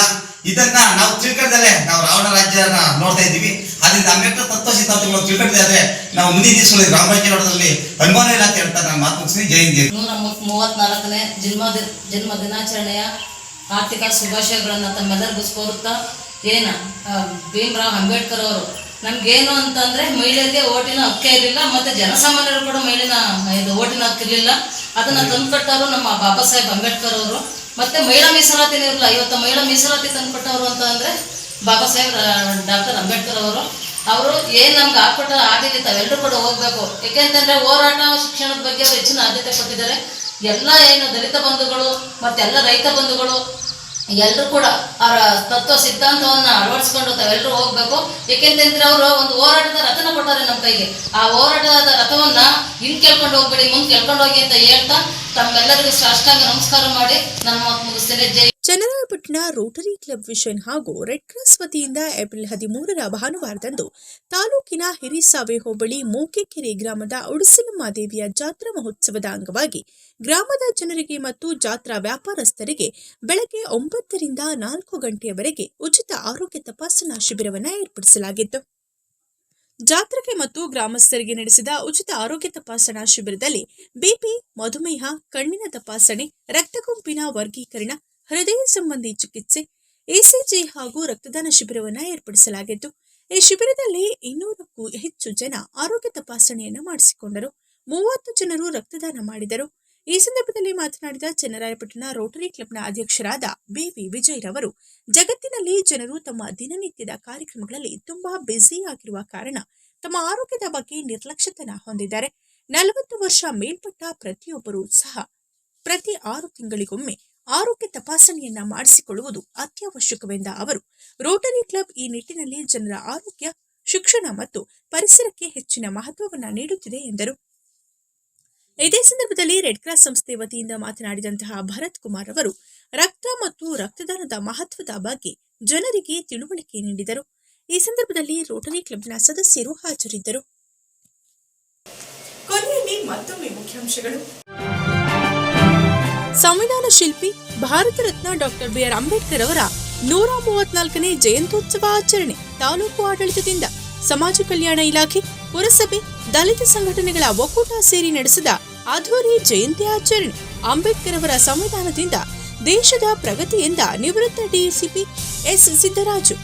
ಇದನ್ನ ನಾವು ತಿಳ್ಕೊಂಡಲೆ ನಾವು ರಾವಣ ರಾಜ್ಯನ ನೋಡ್ತಾ ಇದ್ದೀವಿ. ಅದರಿಂದ ಅಂಬೇಡ್ಕರ್ ತತ್ವ ಸಿದ್ಧಾಂತಗಳು ತಿಳ್ಕೊಂಡಿದೆ ಆದ್ರೆ ನಾವು ಮುಂದಿನ ದಿವಸಗಳಲ್ಲಿ ರಾಮರಾಜ್ಯ ನೋಡೋದ್ರಲ್ಲಿ ಅನುಮಾನ ಇಲ್ಲ ಅಂತ ನಾನು ಮಾತು ಮುಗಿಸ್ತೀನಿ. ಜೈ ಹಿಂದ್. ಮೂವತ್ನಾಲ್ಕನೇ ಜನ್ಮ ಜನ್ಮ ದಿನಾಚರಣೆಯ ಆರ್ಥಿಕ ಶುಭಾಶಯಗಳನ್ನು ತಮ್ಮೆಲ್ಲರಿಗೂ ಕೋರುತ್ತಾ ಏನ ಭೀಮರಾವ್ ಅಂಬೇಡ್ಕರ್ ಅವರು, ನಮ್ಗೇನು ಅಂತಂದ್ರೆ ಮಹಿಳೆಯರಿಗೆ ಓಟಿನ ಹಕ್ಕೇ ಇರಲಿಲ್ಲ, ಮತ್ತೆ ಜನಸಾಮಾನ್ಯರು ಕೂಡ ಮಹಿಳೆನ ಇದು ಓಟಿನ ಹಕ್ಕಿರ್ಲಿಲ್ಲ. ಅದನ್ನ ತಂದುಕೊಟ್ಟವರು ನಮ್ಮ ಬಾಬಾ ಸಾಹೇಬ್ ಅಂಬೇಡ್ಕರ್ ಅವರು. ಮತ್ತೆ ಮಹಿಳಾ ಮೀಸಲಾತಿ ಇರಲಿಲ್ಲ ಇವತ್ತು ಮಹಿಳಾ ಮೀಸಲಾತಿ ತಂದುಕೊಟ್ಟವರು ಅಂತ ಅಂದ್ರೆ ಬಾಬಾ ಸಾಹೇಬ್ ಡಾಕ್ಟರ್ ಅಂಬೇಡ್ಕರ್ ಅವರು. ಅವರು ಏನು ನಮ್ಗೆ ಹಾಕ್ಬಿಟ್ಟ ಆಗಿಲ್ಲ ತಾವೆಲ್ಲರೂ ಕೂಡ ಹೋಗ್ಬೇಕು. ಯಾಕೆಂತಂದ್ರೆ ಹೋರಾಟ ಶಿಕ್ಷಣದ ಬಗ್ಗೆ ಅವರು ಹೆಚ್ಚಿನ ಆದ್ಯತೆ ಕೊಟ್ಟಿದ್ದಾರೆ. ಎಲ್ಲ ಏನು ದಲಿತ ಬಂಧುಗಳು, ಮತ್ತೆಲ್ಲ ರೈತ ಬಂಧುಗಳು ಎಲ್ಲರೂ ಕೂಡ ಅವರ ತತ್ವ ಸಿದ್ಧಾಂತವನ್ನ ಅಳವಡಿಸ್ಕೊಂಡು ತಾವೆಲ್ಲರೂ ಹೋಗ್ಬೇಕು. ಏಕೆಂತಂದ್ರೆ ಅವರು ಒಂದು ಹೋರಾಟದ ರಥನ ಕೊಟ್ಟಾರೆ ನಮ್ಮ ಕೈಗೆ. ಆ ಹೋರಾಟದ ರಥವನ್ನ ಹಿಂದ್ ಕೇಳ್ಕೊಂಡು ಹೋಗ್ಬೇಡಿ, ಮುಂದೆ ಕೇಳ್ಕೊಂಡು ಹೋಗಿ ಅಂತ ಹೇಳ್ತಾ ತಮ್ಮೆಲ್ಲರಿಗೂ ಸಾಷ್ಟಾಂಗ ನಮಸ್ಕಾರ ಮಾಡಿ. ನನ್ನ ಮಾತು ಮುಗಿಸ್ತೇನೆ ಜೈ ಚನ್ನರಾಯಪಟ್ಟಣ ರೋಟರಿ ಕ್ಲಬ್ ವಿಷನ್ ಹಾಗೂ ರೆಡ್ ಕ್ರಾಸ್ ವತಿಯಿಂದ ಏಪ್ರಿಲ್ ಹದಿಮೂರರ ಭಾನುವಾರದಂದು ತಾಲೂಕಿನ ಹಿರಿಸಾವೆ ಹೋಬಳಿ ಮೂಕೆಕೆರೆ ಗ್ರಾಮದ ಉಡುಸಲಮ್ಮ ದೇವಿಯ ಜಾತ್ರಾ ಮಹೋತ್ಸವದ ಅಂಗವಾಗಿ ಗ್ರಾಮದ ಜನರಿಗೆ ಮತ್ತು ಜಾತ್ರಾ ವ್ಯಾಪಾರಸ್ಥರಿಗೆ ಬೆಳಗ್ಗೆ ಒಂಬತ್ತರಿಂದ ನಾಲ್ಕು ಗಂಟೆಯವರೆಗೆ ಉಚಿತ ಆರೋಗ್ಯ ತಪಾಸಣಾ ಶಿಬಿರವನ್ನು ಏರ್ಪಡಿಸಲಾಗಿತ್ತು. ಜಾತ್ರೆಗೆ ಮತ್ತು ಗ್ರಾಮಸ್ಥರಿಗೆ ನಡೆಸಿದ ಉಚಿತ ಆರೋಗ್ಯ ತಪಾಸಣಾ ಶಿಬಿರದಲ್ಲಿ ಬಿಪಿ, ಮಧುಮೇಹ, ಕಣ್ಣಿನ ತಪಾಸಣೆ ರಕ್ತ ಗುಂಪಿನ ವರ್ಗೀಕರಣ ಹೃದಯ ಸಂಬಂಧಿ ಚಿಕಿತ್ಸೆ ಎಸಿಜಿ ಹಾಗೂ ರಕ್ತದಾನ ಶಿಬಿರವನ್ನು ಏರ್ಪಡಿಸಲಾಗಿತ್ತು ಈ ಶಿಬಿರದಲ್ಲಿ ಇನ್ನೂರಕ್ಕೂ ಹೆಚ್ಚು ಜನ ಆರೋಗ್ಯ ತಪಾಸಣೆಯನ್ನು ಮಾಡಿಸಿಕೊಂಡರು. ಮೂವತ್ತು ಜನರು ರಕ್ತದಾನ ಮಾಡಿದರು. ಈ ಸಂದರ್ಭದಲ್ಲಿ ಮಾತನಾಡಿದ ಚನ್ನರಾಯಪಟ್ಟಣ ರೋಟರಿ ಕ್ಲಬ್ನ ಅಧ್ಯಕ್ಷರಾದ ಬಿವಿ ವಿಜಯ್ ರವರು, ಜಗತ್ತಿನಲ್ಲಿ ಜನರು ತಮ್ಮ ದಿನನಿತ್ಯದ ಕಾರ್ಯಕ್ರಮಗಳಲ್ಲಿ ತುಂಬಾ ಬ್ಯುಸಿ ಆಗಿರುವ ಕಾರಣ ತಮ್ಮ ಆರೋಗ್ಯದ ಬಗ್ಗೆ ನಿರ್ಲಕ್ಷ್ಯತನ ಹೊಂದಿದ್ದಾರೆ. ನಲವತ್ತು ವರ್ಷ ಮೇಲ್ಪಟ್ಟ ಪ್ರತಿಯೊಬ್ಬರೂ ಸಹ ಪ್ರತಿ ಆರು ತಿಂಗಳಿಗೊಮ್ಮೆ ಆರೋಗ್ಯ ತಪಾಸಣೆಯನ್ನ ಮಾಡಿಸಿಕೊಳ್ಳುವುದು ಅತ್ಯವಶ್ಯಕವೆಂದ ಅವರು. ರೋಟರಿ ಕ್ಲಬ್ ಈ ನಿಟ್ಟಿನಲ್ಲಿ ಜನರ ಆರೋಗ್ಯ, ಶಿಕ್ಷಣ ಮತ್ತು ಪರಿಸರಕ್ಕೆ ಹೆಚ್ಚಿನ ಮಹತ್ವವನ್ನ ನೀಡುತ್ತಿದೆ ಎಂದರು. ಇದೇ ಸಂದರ್ಭದಲ್ಲಿ ರೆಡ್ ಕ್ರಾಸ್ ಸಂಸ್ಥೆ ವತಿಯಿಂದ ಮಾತನಾಡಿದಂತಹ ಭರತ್ ಕುಮಾರ್ ಅವರು, ರಕ್ತ ಮತ್ತು ರಕ್ತದಾನದ ಮಹತ್ವದ ಬಗ್ಗೆ ಜನರಿಗೆ ತಿಳುವಳಿಕೆ ನೀಡಿದರು. ಈ ಸಂದರ್ಭದಲ್ಲಿ ರೋಟರಿ ಕ್ಲಬ್ನ ಸದಸ್ಯರು ಹಾಜರಿದ್ದರು. ಕೊನೆಯಲ್ಲಿ ಮತ್ತೊಮ್ಮೆ ಮುಖ್ಯಾಂಶಗಳು. ಸಂವಿಧಾನ ಶಿಲ್ಪಿ, Bharat Ratna doctor B R Ambedkar ಅವರ ನೂರ ಮೂವತ್ನಾಲ್ಕನೇ ಜಯಂತ್ಯೋತ್ಸವ ಆಚರಣೆ ತಾಲೂಕು ಆಡಳಿತದಿಂದ ಸಮಾಜ ಕಲ್ಯಾಣ ಇಲಾಖೆ, ಪುರಸಭೆ, ದಲಿತ ಸಂಘಟನೆಗಳ ಒಕ್ಕೂಟ ಸೇರಿ ನಡೆಸಿದ ಅದ್ಧೂರಿ ಜಯಂತಿ ಆಚರಣೆ ಅಂಬೇಡ್ಕರ್ ಅವರ ಸಂವಿಧಾನದಿಂದ ದೇಶದ ಪ್ರಗತಿಯಿಂದ ನಿವೃತ್ತ ಡಿಸಿಪಿ ಎಸ್ ಸಿದ್ದರಾಜು.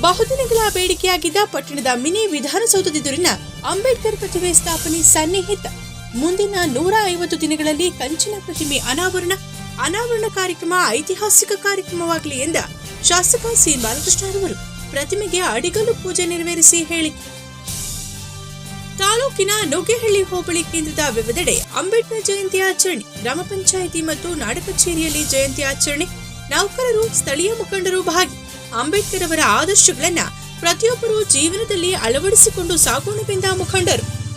ಬಹುದಿನಗಳ ಬೇಡಿಕೆಯಾಗಿದ್ದ ಪಟ್ಟಣದ ಮಿನಿ ವಿಧಾನಸೌಧದೆದುರಿನ ಅಂಬೇಡ್ಕರ್ ಪ್ರತಿಮೆ ಸ್ಥಾಪನೆ ಸನ್ನಿಹಿತ. ಮುಂದಿನ ನೂರ ಐವತ್ತು ದಿನಗಳಲ್ಲಿ ಕಂಚಿನ ಪ್ರತಿಮೆ ಅನಾವರಣ ಅನಾವರಣ ಕಾರ್ಯಕ್ರಮ ಐತಿಹಾಸಿಕ ಕಾರ್ಯಕ್ರಮವಾಗಲಿ ಎಂದ ಶಾಸಕ ಸಿ. ಬಾಲಕೃಷ್ಣರವರು ಪ್ರತಿಮೆಗೆ ಅಡಿಗಲು ಪೂಜೆ ನೆರವೇರಿಸಿ ಹೇಳಿ. ತಾಲೂಕಿನ ನುಗ್ಗೆಹಳ್ಳಿ ಹೋಬಳಿ ಕೇಂದ್ರದ ವಿವಿಧೆಡೆ ಅಂಬೇಡ್ಕರ್ ಜಯಂತಿ ಆಚರಣೆ, ಗ್ರಾಮ ಪಂಚಾಯಿತಿ ಮತ್ತು ನಾಡ ಕಚೇರಿಯಲ್ಲಿ ಜಯಂತಿ ಆಚರಣೆ, ನೌಕರರು, ಸ್ಥಳೀಯ ಮುಖಂಡರು ಭಾಗಿ. ಅಂಬೇಡ್ಕರ್ ಅವರ ಆದರ್ಶಗಳನ್ನ ಪ್ರತಿಯೊಬ್ಬರು ಜೀವನದಲ್ಲಿ ಅಳವಡಿಸಿಕೊಂಡು ಸಾಗೋಣವೆಂದ ಮುಖಂಡರು.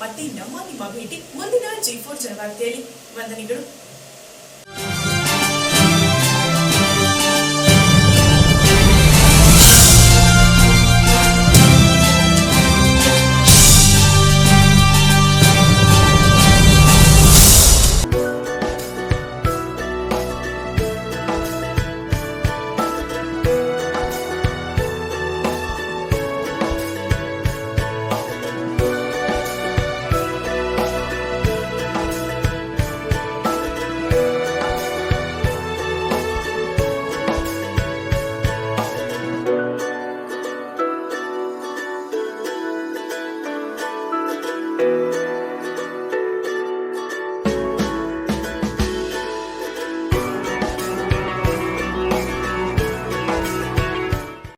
ಮತ್ತೆ ನಮ್ಮ ನಿಮ್ಮ ಭೇಟಿ ಮುಂದಿನ ಜಿ ಫೋರ್ ಜನವಾರ್ತೆಯಲ್ಲಿ ವಂದನೆಗಳು.